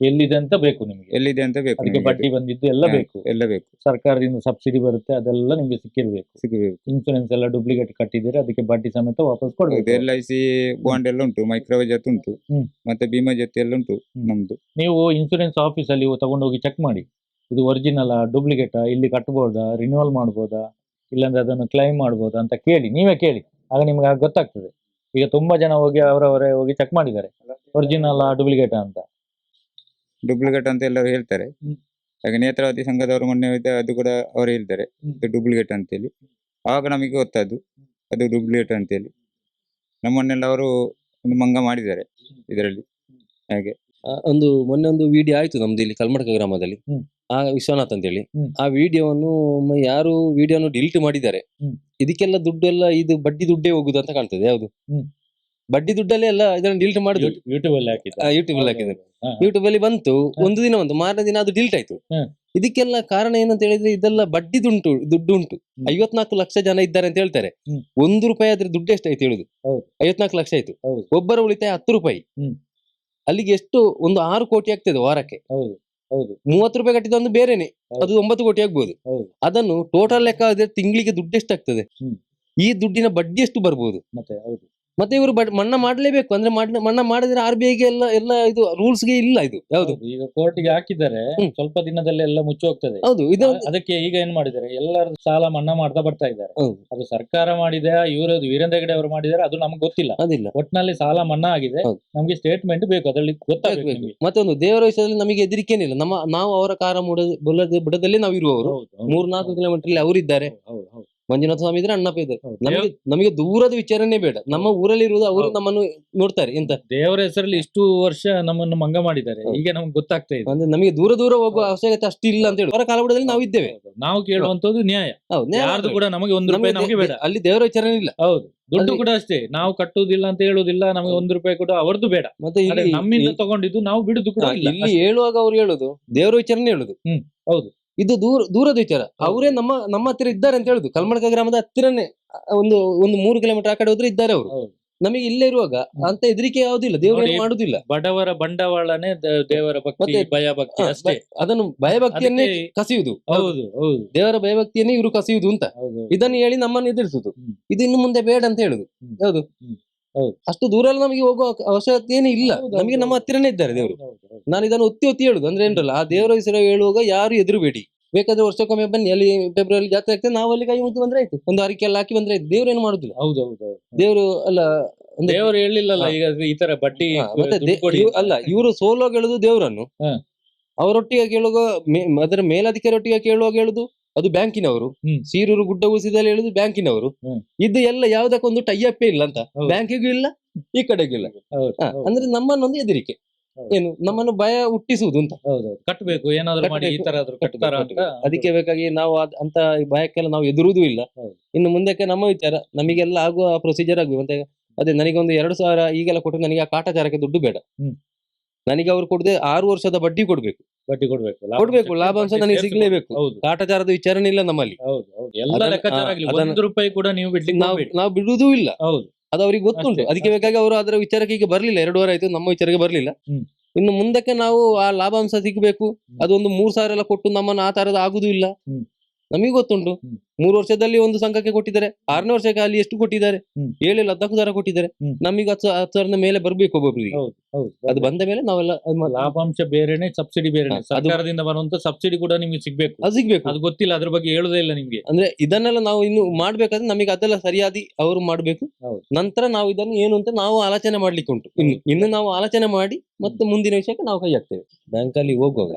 ಎಲ್ಲಿದೆ ಅಂತ ಬೇಕು ನಿಮಗೆ. ಎಲ್ಲಿದೆ ಅಂತ ಬೇಕು ಅದಕ್ಕೆ ನಮಗೆ. ಬಡ್ಡಿ ಬಂದಿದ್ದು ಎಲ್ಲ ಹಾ, ಬೇಕು. ಎಲ್ಲ ಬೇಕು. ಸರ್ಕಾರದಿಂದ ಸಬ್ಸಿಡಿ ಬರುತ್ತೆ ಅದೆಲ್ಲ ನಿಮಗೆ ಸಿಕ್ಕಿರ್ಬೇಕು. ಸಿಗಬೇಕು ಇನ್ಸೂರೆನ್ಸ್ ಎಲ್ಲ ಡೂಪ್ಲಿಕೇಟ್ ಕಟ್ಟಿದ್ದೀರಾ ಅದಕ್ಕೆ ಬಡ್ಡಿ ಸಮೇತ ವಾಪಸ್ ಕೊಡ್ಬೇಕು. ಎಲ್ ಐ ಸಿ ಬಾಂಡ್ ಎಲ್ಲ ಉಂಟು ಮೈಕ್ರೋವೇಜ್ ಉಂಟು. ಹ್ಮ್. ಮತ್ತೆ ಭೀಮಾ ಜೊತೆ ಎಲ್ಲ ಉಂಟು ಹ್ಮ್. ನಮ್ದು. ನೀವು ಇನ್ಸೂರೆನ್ಸ್ ಆಫೀಸಲ್ಲಿ ತಗೊಂಡೋಗಿ ಚೆಕ್ ಮಾಡಿ. ಇದು ಒರಿಜಿನಲ್ ಡೂಪ್ಲಿಕೇಟ್ ಇಲ್ಲಿ ಕಟ್ಬೋದಾ ರಿನ್ಯೂವಲ್ ಮಾಡ್ಬೋದಾ ಇಲ್ಲಾಂದ್ರೆ ಅದನ್ನು ಕ್ಲೈಮ್ ಮಾಡ್ಬೋದಾ ಅಂತ ಕೇಳಿ ನೀವೇ ಕೇಳಿ. ಆಗ ನಿಮ್ಗೆ ಆಗ ಗೊತ್ತಾಗ್ತದೆ. ಈಗ ತುಂಬಾ ಜನ ಹೋಗಿ ಅವರವರೇ ಹೋಗಿ ಚೆಕ್ ಮಾಡಿದ್ದಾರೆ. ಒರಿಜಿನಲ್ ಡೂಪ್ಲಿಕೇಟ್ ಅಂತ. ಡೂಪ್ಲಿಕೇಟ್ ಅಂತ ಎಲ್ಲರೂ ಹೇಳ್ತಾರೆ. ಹಾಗೆ ನೇತ್ರಾವತಿ ಸಂಘದವರು ಮೊನ್ನೆ ಹೋಗಿದ್ದೆ, ಅದು ಕೂಡ ಅವರು ಹೇಳ್ತಾರೆ. ಡುಪ್ಲಿಕೇಟ್ ಇದು ಡೂಪ್ಲಿಕೇಟ್ ಅಂತೇಳಿ. ಆವಾಗ ನಮಗೆ ಗೊತ್ತದ್ದು ಅದು ಡೂಪ್ಲಿಕೇಟ್ ಅಂತೇಳಿ. ನಮ್ಮನ್ನೆಲ್ಲ ಅವರು ಒಂದು ಮಂಗ ಮಾಡಿದ್ದಾರೆ ಇದರಲ್ಲಿ. ಹಾಗೆ. ಆ, ಒಂದು ಮೊನ್ನೆ ಒಂದು ವಿಡಿಯೋ ಆಯ್ತು ನಮ್ದು ಇಲ್ಲಿ ಕಲ್ಮಡ್ಕ ಗ್ರಾಮದಲ್ಲಿ. ಹ್ಮ್. ಆ ವಿಶ್ವನಾಥ್ ಅಂತ ಹೇಳಿ ಆ ವಿಡಿಯೋವನ್ನು ಯಾರು ವಿಡಿಯೋನು ಡಿಲೀಟ್ ಮಾಡಿದ್ದಾರೆ. ಹ್ಮ್. ಇದಕ್ಕೆಲ್ಲ ದುಡ್ಡು ಎಲ್ಲ ಇದು ಬಡ್ಡಿ ದುಡ್ಡೇ ಹೋಗುದು ಅಂತ ಕಾಣ್ತದೆ ಯಾವುದು? ಹ್ಮ್. ಬಡ್ಡಿ ದುಡ್ಡಲ್ಲೇ ಎಲ್ಲ ಇದನ್ನ ಡಿಲೀಟ್ ಮಾಡಿದ್ರು ಯೂಟ್ಯೂಬ್ ಅಲ್ಲಿ ಹಾಕಿದ್ರು ಯೂಟ್ಯೂಬ್ ಅಲ್ಲಿ ಹಾಕಿದ್ರು ಯೂಟ್ಯೂಬ್ ಅಲ್ಲಿ ಬಂತು ಒಂದು ದಿನ ಒಂದು ಮಾರನೇ ದಿನ ಅದು ಡಿಲೀಟ್ ಆಯ್ತು. ಇದಕ್ಕೆಲ್ಲ ಕಾರಣ ಏನಂತ ಹೇಳಿದ್ರೆ ಇದೆಲ್ಲ ಬಡ್ಡಿ ದುಂಟು ದುಡ್ಡು ಉಂಟು. ಐವತ್ನಾಲ್ಕು ಲಕ್ಷ ಜನ ಇದ್ದಾರೆ ಅಂತ ಹೇಳ್ತಾರೆ. ಒಂದು ರೂಪಾಯಿ ಆದ್ರೆ ದುಡ್ಡು ಎಷ್ಟಾಯ್ತು ಹೇಳುದು. ಐವತ್ನಾಲ್ಕು ಲಕ್ಷ ಆಯ್ತು. ಒಬ್ಬರ ಉಳಿತಾಯ ಹತ್ತು ರೂಪಾಯಿ. ಅಲ್ಲಿಗೆ ಎಷ್ಟು? ಒಂದು ಆರು ಕೋಟಿ ಆಗ್ತದೆ ವಾರಕ್ಕೆ. ಮೂವತ್ತು ರೂಪಾಯಿ ಕಟ್ಟಿದ ಒಂದು ಬೇರೆನೆ. ಅದು ಒಂಬತ್ತು ಕೋಟಿ ಆಗ್ಬಹುದು ಹೌದು. ಅದನ್ನು ಟೋಟಲ್ ಲೆಕ್ಕ ಆದ್ರೆ ತಿಂಗಳಿಗೆ ದುಡ್ಡು ಎಷ್ಟಾಗ್ತದೆ? ಆಗ್ತದೆ ಈ ದುಡ್ಡಿನ ಬಡ್ಡಿ ಎಷ್ಟು ಬರ್ಬೋದು? ಮತ್ತೆ ಇವರು ಬಟ್ ಮನ್ನಾ ಮಾಡ್ಲೇಬೇಕು. ಅಂದ್ರೆ ಮಣ್ಣ ಮಾಡಿದ್ರೆ ಆರ್ ಬಿ ಐಗೆ ಎಲ್ಲ ಎಲ್ಲ ಇದು ರೂಲ್ಸ್ಗೆ ಇಲ್ಲ ಇದು. ಯಾವುದು? ಹೌದು. ಈಗ ಕೋರ್ಟಿಗೆ ಹಾಕಿದ್ದಾರೆ. ಸ್ವಲ್ಪ ದಿನದಲ್ಲಿ ಎಲ್ಲ ಮುಚ್ಚಿ ಹೋಗ್ತದೆ ಹೌದು. ಇದು ಅದಕ್ಕೆ ಈಗ ಏನ್ ಮಾಡಿದ್ದಾರೆ? ಎಲ್ಲರ ಸಾಲ ಮನ್ನಾ ಮಾಡ್ತಾ ಬರ್ತಾ ಇದ್ದಾರೆ. ಅದು ಸರ್ಕಾರ ಮಾಡಿದೆ ಇವರು ವೀರೇಂದ್ರ ಹೆಗಡೆ ಅವರು ಮಾಡಿದ್ದಾರೆ ಅದು ನಮ್ಗೆ ಗೊತ್ತಿಲ್ಲ. ಅದಿಲ್ಲ. ಒಟ್ನಲ್ಲಿ ಸಾಲ ಮನ್ನಾ ಆಗಿದೆ. ನಮ್ಗೆ ಸ್ಟೇಟ್ಮೆಂಟ್ ಬೇಕು ಅದರಲ್ಲಿ ಗೊತ್ತಾಗಬೇಕು ಮತ್ತೊಂದು ದೇವರ ವಿಷಯದಲ್ಲಿ ನಮಗೆ ಹೆದರಿಕೆನಿಲ್ಲ ನಮ್ಮ ನಾವು ಅವರ ಕಾರ ಬುಡದಲ್ಲಿ ನಾವು ಇರುವವರು ಹೌದು, ಹೌದು. ಮೂರ್ ನಾಲ್ಕು ಕಿಲೋಮೀಟರ್ ಅಲ್ಲಿ ಅವರಿದ್ದಾರೆ. ಮಂಜುನಾಥ ಸ್ವಾಮಿ ಇದ್ರೆ ಅಣ್ಣಪ್ಪ ಇದ್ದಾರೆ ನಮಗೆ ನಮಗೆ ದೂರದ ವಿಚಾರನೆ ಬೇಡ. ನಮ್ಮ ಊರಲ್ಲಿ ಇರುವುದು ಅವರು ನಮ್ಮನ್ನು ನೋಡ್ತಾರೆ ಎಂತ. ದೇವರ ಹೆಸರಲ್ಲಿ ಇಷ್ಟು ವರ್ಷ ನಮ್ಮನ್ನು ಮಂಗ ಮಾಡಿದ್ದಾರೆ. ಈಗ ನಮ್ಗೆ ಗೊತ್ತಾಗ್ತಾ ಇದೆ. ಅಂದ್ರೆ ನಮಗೆ ದೂರ ದೂರ ಹೋಗುವ ಅವಶ್ಯಕತೆ ಅಷ್ಟು ಇಲ್ಲ ಅಂತ ಹೇಳಿ. ಅವರ ಕಾಲಬುಡದಲ್ಲಿ ನಾವು ಇದ್ದೇವೆ. ನಾವು ಕೇಳುವಂತದ್ದು ನ್ಯಾಯ. ಯಾರ್ದು ಕೂಡ ನಮಗೆ ಒಂದು ರೂಪಾಯಿ ನಮಗೆ ಬೇಡ. ಅಲ್ಲಿ ದೇವರ ವಿಚಾರನೇ ಇಲ್ಲ. ಹೌದು. ದುಡ್ಡು ಕೂಡ ಅಷ್ಟೇ. ನಾವು ಕಟ್ಟುವುದಿಲ್ಲ ಅಂತ ಹೇಳುದಿಲ್ಲ ನಮಗೆ ಒಂದು ರೂಪಾಯಿ ಕೂಡ ಅವರದ್ದು ಬೇಡ. ಮತ್ತೆ ನಮ್ಮಿಂದ ತಗೊಂಡಿದ್ದು ನಾವು ಬಿಡುದು ಕೂಡ ಇಲ್ಲ. ಇಲ್ಲಿ ಹೇಳುವಾಗ ಅವ್ರು ಹೇಳುದು ದೇವರ ವಿಚಾರನೇ ಹೇಳುದು. ಹ್ಮ್, ಹೌದು. ಇದು ದೂರ ದೂರದ ವಿಚಾರ. ಅವರೇ ನಮ್ಮ ನಮ್ಮ ಹತ್ತಿರ ಇದ್ದಾರೆ ಅಂತ ಹೇಳುದು. ಕಲ್ಮಡ್ಕ ಗ್ರಾಮದ ಹತ್ತಿರನೇ ಒಂದು ಒಂದು ಮೂರು ಕಿಲೋಮೀಟರ್ ಆ ಕಡೆ ಹೋದ್ರೆ ಇದ್ದಾರೆ ಅವರು. ನಮಗೆ ಇಲ್ಲೇ ಇರುವಾಗ ಅಂತ ಹೆದರಿಕೆ ಯಾವುದಿಲ್ಲ. ದೇವರು ಏನು ಮಾಡುದಿಲ್ಲ. ಬಡವರ ಬಂಡವಾಳನೇ ದ- ದೇವರ ಭಕ್ತಿ ಭಯಭಕ್ತಿ ಭಯ ಭಕ್ತಿ ಹಾ, ಅಷ್ಟೇ. ಅದನ್ನು ಭಯಭಕ್ತಿಯನ್ನೇ ಅದಕ್ಕೆ- ಕಸಿಯುವುದು ಹೌದು ಹೌದು. ದೇವರ ಭಯಭಕ್ತಿಯನ್ನೇ ಇವರು ಕಸಿಯುವುದು ಅಂತ. ಹೌದು. ಇದನ್ನು ಹೇಳಿ ನಮ್ಮನ್ನು ಎದುರಿಸುದು. ಹ್ಮ್. ಇದು ಇನ್ನು ಮುಂದೆ ಬೇಡ ಅಂತ ಹೇಳುದು. ಹ್ಮ್. ಹೌದು. ಹ್ಮ್. ಹೌದು. ಅಷ್ಟು ದೂರ ಎಲ್ಲ ನಮಗೆ ಹೋಗುವ ಅವಶ್ಯಕತೆ ಏನು ಇಲ್ಲ. ನಮಗೆ ನಮ್ಮ ಹತ್ತಿರನೇ ಇದ್ದಾರೆ ದೇವರು. ನಾನು ಇದನ್ನು ಒತ್ತಿ ಒತ್ತಿ ಹೇಳುದು. ಅಂದ್ರೆ ಏನ್ರಲ್ಲ ಆ ದೇವರ ಹೆಸರು ಹೇಳುವಾಗ ಯಾರು ಎದುರುಬೇಡಿ. ಬೇಕಾದ್ರೆ ವರ್ಷಕ್ಕೊಮ್ಮೆ ಬನ್ನಿ. ಅಲ್ಲಿ ಫೆಬ್ರವರಿ ಜಾತ್ರೆ ಆಗ್ತದೆ. ನಾವು ಅಲ್ಲಿ ಕೈ ಮುದ್ದು ಬಂದ್ರೆ ಆಯ್ತು. ಒಂದು ಅರಿಕೆ ಎಲ್ಲ ಹಾಕಿ ಬಂದ್ರೆ ಆಯ್ತು. ದೇವ್ರು ಏನು ಮಾಡುದಿಲ್ಲ. ಹೌದು ಹೌದು. ಹೌದು. ದೇವರು ಅಲ್ಲ ದೇವರು ಹೇಳಿಲ್ಲಲ್ಲ. ಈಗ ಈ ತರ ಬಡ್ಡಿ ಮತ್ತೆ ಇವ್- ಅಲ್ಲ ಇವರು ಸೋಲೋ ಹೇಳುದು ದೇವರನ್ನು. ಅವರೊಟ್ಟಿಗೆ ಕೇಳುವಾಗ ಮೇ- ಅದರ ಮೇಲಧಿಕಾರಿಯೊಟ್ಟಿಗೆ ಕೇಳುವಾಗ ಹೇಳುದು. ಅದು ಬ್ಯಾಂಕಿನವರು ಹ್ಮ್. ಸೀರೂರು ಗುಡ್ಡ ಉಸಿದಲ್ಲಿ ಹೇಳುದು ಬ್ಯಾಂಕಿನವರು ಹ್ಮ್. ಇದು ಎಲ್ಲ ಯಾವ್ದಕ್ಕೊಂದು ಟೈಅಪ್ಪೇ ಇಲ್ಲ ಅಂತ ಹೌದು. ಬ್ಯಾಂಕಿಗೂ ಇಲ್ಲ ಈ ಕಡೆಗೂ ಇಲ್ಲ ಹೌದು, ಹಾ, ಹೌದು. ಅಂದ್ರೆ ನಮ್ಮನ್ನೊಂದು ಹೆದರಿಕೆ ಹೌದು. ಏನು ನಮ್ಮನ್ನು ಭಯ ಹುಟ್ಟಿಸುವುದು ಅಂತ ಹೌದು ಹೌದು. ಕಟ್ಟಬೇಕು ಏನಾದ್ರು ಮಾಡಿ ಈ ತರ ಆದ್ರೂ ಕಟ್ತಾರ ಅಂತ ಅದಕ್ಕೆ ಬೇಕಾಗಿ ನಾವು ಅದ್- ಅಂತ ಭಯಕ್ಕೆಲ್ಲ ನಾವು ಎದುರುದು ಇಲ್ಲ ಹೌದು. ಇನ್ನು ಮುಂದಕ್ಕೆ ನಮ್ಮ ವಿಚಾರ ನಮಗೆಲ್ಲ ಆಗುವ ಪ್ರೊಸೀಜರ್ ಆಗ್ಬೇಕು ಮತ್ತೆ ಅದೇ ನನಗೆ ಒಂದು ಎರಡು ಸಾವಿರ ಈಗೆಲ್ಲ ಕೊಟ್ಟು ನನಗೆ ಆ ಕಾಟಾಚಾರಕ್ಕೆ ದುಡ್ಡು ಬೇಡ ಹ್ಮ್. ನನಗೆ ಅವ್ರು ಕೊಡದೆ ಆರು ವರ್ಷದ ಬಡ್ಡಿ ಕೊಡ್ಬೇಕು ಬಡ್ಡಿ ಕೊಡ್ಬೇಕು. ಕೊಡ್ಬೇಕು ಲಾಭಾಂಶ ನನಗೆ ಸಿಗ್ಲೇಬೇಕು. ಹೌದು. ಕಾಟಾಚಾರದ ವಿಚಾರನೇ ಇಲ್ಲ ನಮ್ಮಲ್ಲಿ. ಹೌದು ಹೌದು. ಎಲ್ಲ ಅದನ್ನ- ಲೆಕ್ಕಾಚಾರ ಹಾ, ಆಗ್ಲಿ. ಅದನ್ನ- ಒಂದು ರೂಪಾಯಿ ಕೂಡ ನೀವು ಬಿಡ್ಲಿಕ್ಕೆ ನಾವು ಹೋಗ್ಬೇಡಿ. ನಾವು ಬಿಡುವುದೂ ಇಲ್ಲ. ಹೌದು. ಅದು ಅವ್ರಿಗೆ ಗೊತ್ತುಂಟು. ಅಷ್ಟೇ, ಅದಕ್ಕೆ ಬೇಕಾಗಿ ಅವರು ಅದರ ವಿಚಾರಕ್ಕೆ ಈಗ ಬರ್ಲಿಲ್ಲ. ಎರಡು ವಾರ ಆಯ್ತು ನಮ್ಮ ವಿಚಾರಕ್ಕೆ ಬರ್ಲಿಲ್ಲ. ಹ್ಮ್. ಇನ್ನು ಮುಂದಕ್ಕೆ ನಾವು ಆ ಲಾಭಾಂಶ ಸಿಗಬೇಕು. ಅದೊಂದು ಮೂರ್ ಸಾವಿರ ಎಲ್ಲ ಕೊಟ್ಟು ನಮ್ಮನ್ನು ಆ ತರದ ಆಗುದು ಇಲ್ಲ. ಹ್ಮ್. ನಮಗೆ ಗೊತ್ತುಂಟು. ಮೂರು ವರ್ಷದಲ್ಲಿ ಒಂದು ಸಂಘಕ್ಕೆ ಕೊಟ್ಟಿದ್ದಾರೆ. ಆರನೇ ವರ್ಷಕ್ಕೆ ಅಲ್ಲಿ ಎಷ್ಟು ಕೊಟ್ಟಿದ್ದಾರೆ? ಏಳು ಲದ್ದಾಖ ದರ ಸಾವಿರ ಕೊಟ್ಟಿದ್ದಾರೆ. ನಮಗೆ ಹತ್ತು ಹತ್ತು ಸಾವಿರದ ಮೇಲೆ ಬರ್ಬೇಕು ಒಬ್ಬೊಬ್ಬರಿಗೆ ಅದು ಬಂದ ಮೇಲೆ ನಾವೆಲ್ಲ ಲಾಭಾಂಶ ಬೇರೆನೆ ಸಬ್ಸಿಡಿ ಬೇರೆ ಸರ್ಕಾರದಿಂದ ಬರುವಂತ ಸಬ್ಸಿಡಿ ಕೂಡ ನಿಮ್ಗೆ ಸಿಗ್ಬೇಕು. ಅದು ಸಿಗ್ಬೇಕು. ಅದು ಗೊತ್ತಿಲ್ಲ ಅದ್ರ ಬಗ್ಗೆ ಹೇಳುದೇ ಇಲ್ಲ ನಿಮ್ಗೆ. ಅಂದ್ರೆ ಇದನ್ನೆಲ್ಲ ನಾವು ಇನ್ನು ಮಾಡ್ಬೇಕಾದ್ರೆ ನಮಗೆ ಅದೆಲ್ಲ ಸರಿಯಾದಿ ಅವರು ಮಾಡ್ಬೇಕು. ನಂತರ ನಾವು ಇದನ್ನು ಏನು ಅಂತ ನಾವು ಆಲೋಚನೆ ಮಾಡ್ಲಿಕ್ಕೆ ಉಂಟು ಇನ್ನು ಇನ್ನು ನಾವು ಆಲೋಚನೆ ಮಾಡಿ ಮತ್ತೆ ಮುಂದಿನ ವಿಷಯಕ್ಕೆ ನಾವು ಕೈ ಹಾಕ್ತೇವೆ. ಬ್ಯಾಂಕಲ್ಲಿ ಹೋಗುವಾಗ.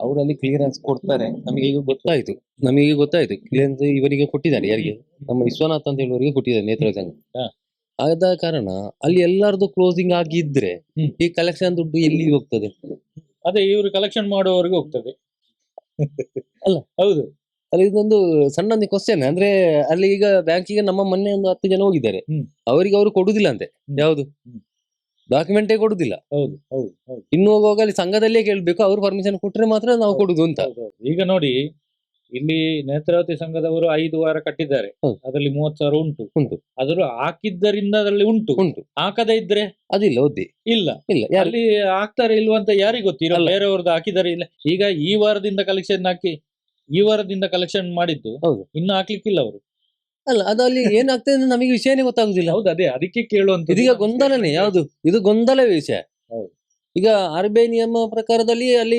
ಅವರಲ್ಲಿ ಕ್ಲಿಯರೆನ್ಸ್ ಕೊಡ್ತಾರೆ. ನಮಗೆ ಈಗ ಗೊತ್ತಾಯ್ತು. ನಮಗೆ ಈಗ ಗೊತ್ತಾಯ್ತು. ಕ್ಲಿಯರೆನ್ಸ್ ಇವರಿಗೆ ಕೊಟ್ಟಿದ್ದಾರೆ ಯಾರಿಗೆ? ನಮ್ಮ ವಿಶ್ವನಾಥ್ ಅಂತ ಹೇಳುವವರಿಗೆ ಕೊಟ್ಟಿದ್ದಾರೆ ನೇತ್ರ ಸಂಘ. ಆದ ಕಾರಣ ಅಲ್ಲಿ ಎಲ್ಲರದು ಕ್ಲೋಸಿಂಗ್ ಆಗಿದ್ರೆ. ಈ ಕಲೆಕ್ಷನ್ ದುಡ್ಡು ಎಲ್ಲಿ ಹೋಗ್ತದೆ? ಅದೇ ಇವರು ಕಲೆಕ್ಷನ್ ಮಾಡುವವರಿಗೆ ಹೋಗ್ತದೆ. ಅಲ್ಲ. ಹೌದು. ಅಲ್ಲಿ ಇದೊಂದು ಸಣ್ಣ ಒಂದು ಕ್ವಶನ್ ಅಂದ್ರೆ ಅಲ್ಲಿ ಈಗ ಬ್ಯಾಂಕಿಗೆ ನಮ್ಮ ಮೊನ್ನೆ ಒಂದು ಹತ್ತು ಜನ ಹೋಗಿದ್ದಾರೆ. ಅವರಿಗೆ ಅವರು ಕೊಡುದಿಲ್ಲ ಅಂತೆ. ಯಾವ್ದು. ಡಾಕ್ಯುಮೆಂಟೇ ಕೊಡುದಿಲ್ಲ. ಹೌದು ಹೌದು ಹೌದು. ಇನ್ನು ಹೋಗುವಾಗ ಅಲ್ಲಿ ಸಂಘದಲ್ಲೇ ಕೇಳಬೇಕು ಅವ್ರು ಪರ್ಮಿಷನ್ ಕೊಟ್ರೆ ಮಾತ್ರ ನಾವು ಕೊಡುದು ಅಂತ. ಹೌದು, ಹೌದು. ಈಗ ನೋಡಿ ಇಲ್ಲಿ ನೇತ್ರಾವತಿ ಸಂಘದವರು ಐದು ವಾರ ಕಟ್ಟಿದ್ದಾರೆ. ಹೌದು. ಅದರಲ್ಲಿ ಮೂವತ್ ಸಾವಿರ ಉಂಟು. ಉಂಟು. ಅದ್ರ ಹಾಕಿದ್ದರಿಂದ ಅದರಲ್ಲಿ ಉಂಟು. ಉಂಟು. ಹಾಕದೇ ಇದ್ರೆ? ಅದಿಲ್ಲ ಒದ್ದಿ. ಇಲ್ಲ. ಇಲ್ಲ ಯಾರು? ಅಲ್ಲಿ ಹಾಕ್ತಾರೆ ಇಲ್ವಾ ಅಂತ ಯಾರಿಗ್ ಗೊತ್ತಿರೋ ಅಲ್ಲ. ಬೇರೆಯವ್ರದ್ದು ಹಾಕಿದ್ದಾರೆ ಇಲ್ಲ. ಈಗ ಈ ವಾರದಿಂದ ಕಲೆಕ್ಷನ್ ಹಾಕಿ ಈ ವಾರದಿಂದ ಕಲೆಕ್ಷನ್ ಮಾಡಿದ್ದು ಹೌದು. ಇನ್ನು ಹಾಕ್ಲಿಕ್ಕಿಲ್ಲ ಅವರು. ಅಲ್ಲ ಅದು ಅಲ್ಲಿ ಏನಾಗ್ತದೆ ನಮಗೆ ವಿಷಯನೇ ಗೊತ್ತಾಗುದಿಲ್ಲ. ಹೌದು ಅದೇ ಅದಕ್ಕೆ ಕೇಳುವಂತ ಇದೀಗ ಗೊಂದಲನೇ ಯಾವುದು? ಇದು ಗೊಂದಲ ವಿಷಯ. ಈಗ ಆರ್ ಬಿ ಐ ನಿಯಮ ಪ್ರಕಾರದಲ್ಲಿ ಅಲ್ಲಿ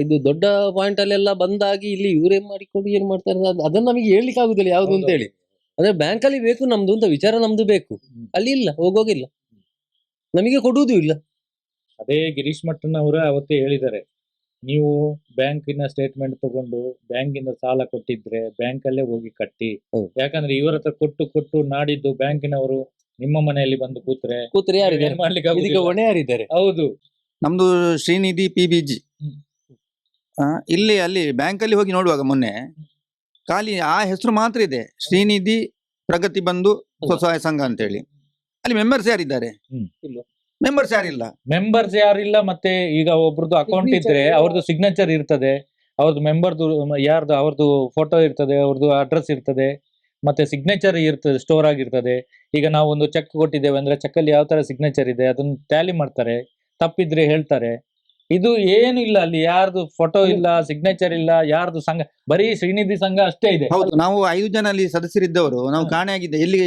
ಇದು ದೊಡ್ಡ ಪಾಯಿಂಟ್ ಅಲ್ಲೆಲ್ಲ ಬಂದಾಗಿ ಇಲ್ಲಿ ಇವರೇ ಮಾಡಿಕೊಂಡು ಏನ್ ಮಾಡ್ತಾರೆ ಅದ್- ಅದನ್ನ ನಮಗೆ ಹೇಳಲಿಕ್ಕೆ ಆಗುದಿಲ್ಲ ಯಾವ್ದು ಅಂತ ಹೇಳಿ ಅಂದ್ರೆ ಬ್ಯಾಂಕ್ ಅಲ್ಲಿ ಬೇಕು ನಮ್ದು ಅಂತ ವಿಚಾರ ನಮ್ದು ಬೇಕು. ಅಲ್ಲಿ ಇಲ್ಲ ಹೋಗೋಗಿಲ್ಲ ನಮಗೆ ಕೊಡುವುದು ಇಲ್ಲ. ಅದೇ ಗಿರೀಶ್ ಮಟ್ಟನ್ ಅವರ ಅವತ್ತೇ ಹೇಳಿದ್ದಾರೆ. ನೀವು ಬ್ಯಾಂಕಿನ ಸ್ಟೇಟ್ಮೆಂಟ್ ತಗೊಂಡು ಬ್ಯಾಂಕಿಂದ ಸಾಲ ಕೊಟ್ಟಿದ್ರೆ ಬ್ಯಾಂಕಲ್ಲೇ ಹೋಗಿ ಕಟ್ಟಿ. ಯಾಕಂದ್ರೆ ಇವರ ಹತ್ರ ಕೊಟ್ಟು ಕೊಟ್ಟು ನಾಡಿದ್ದು ಬ್ಯಾಂಕಿನವರು ನಿಮ್ಮ ಮನೆಯಲ್ಲಿ ಬಂದು ಕೂತ್ರೆ ಕೂತ್ರೆ ಯಾರಿದ್ದಾರೆ ಮಾಡ್ಲಿಕ್ಕೆ ಇದೀಗ ಆಗುದಿಲ್ಲ. ಹೊಣೆ ಯಾರಿದ್ದಾರೆ ಹೌದು. ನಮ್ದು ಶ್ರೀನಿಧಿ ಪಿ ಬಿ ಜಿ ಇಲ್ಲಿ ಅಲ್ಲಿ ಬ್ಯಾಂಕಲ್ಲಿ ಹೋಗಿ ನೋಡುವಾಗ ಮೊನ್ನೆ ಖಾಲಿ ಆ ಹೆಸರು ಮಾತ್ರ ಇದೆ. ಶ್ರೀನಿಧಿ ಪ್ರಗತಿ ಬಂಧು ಸ್ವಸಹಾಯ ಸಂಘ ಅಂತ ಹೇಳಿ ಅಲ್ಲಿ ಮೆಂಬರ್ಸ್ ಯಾರಿದ್ದಾರೆ? ಹ್ಮ್. ಮೆಂಬರ್ಸ್ ಯಾರಿಲ್ಲ ಮೆಂಬರ್ಸ್ ಯಾರಿಲ್ಲ ಮತ್ತೆ ಈಗ ಒಬ್ರದ್ದು ಅಕೌಂಟ್ ಇದ್ರೆ ಇದೆ. ಅವ್ರದ್ದು ಸಿಗ್ನೇಚರ್ ಇರ್ತದೆ. ಅವ್ರದ್ದು ಮೆಂಬರ್ದು ಯಾರ್ದು ಅವ್ರದ್ದು ಫೋಟೋ ಇರ್ತದೆ ಅವ್ರದ್ದು ಅಡ್ರೆಸ್ ಇರ್ತದೆ ಮತ್ತೆ ಸಿಗ್ನೇಚರ್ ಇರ್ತದೆ ಸ್ಟೋರ್ ಆಗಿರ್ತದೆ. ಈಗ ನಾವು ಒಂದು ಚೆಕ್ ಕೊಟ್ಟಿದ್ದೇವೆ ಅಂದ್ರೆ ಚೆಕ್ ಅಲ್ಲಿ ಯಾವ ತರ ಸಿಗ್ನೇಚರ್ ಇದೆ ಅದನ್ನ ಟ್ಯಾಲಿ ಮಾಡ್ತಾರೆ. ತಪ್ಪಿದ್ರೆ ಹೇಳ್ತಾರೆ. ಇದು ಏನು ಇಲ್ಲ ಅಲ್ಲಿ ಯಾರ್ದು ಫೋಟೋ ಇಲ್ಲ ಸಿಗ್ನೇಚರ್ ಇಲ್ಲ ಯಾರ್ದು ಸಂಘ ಬರೀ ಶ್ರೀನಿಧಿ ಸಂಘ ಅಷ್ಟೇ ಇದೆ. ಹೌದು ನಾವು ಐದು ಜನ ಅಲ್ಲಿ ಸದಸ್ಯರಿದ್ದವರು ನಾವು ಕಾಣೆ ಆಗಿದ್ದೆ ಎಲ್ಲಿ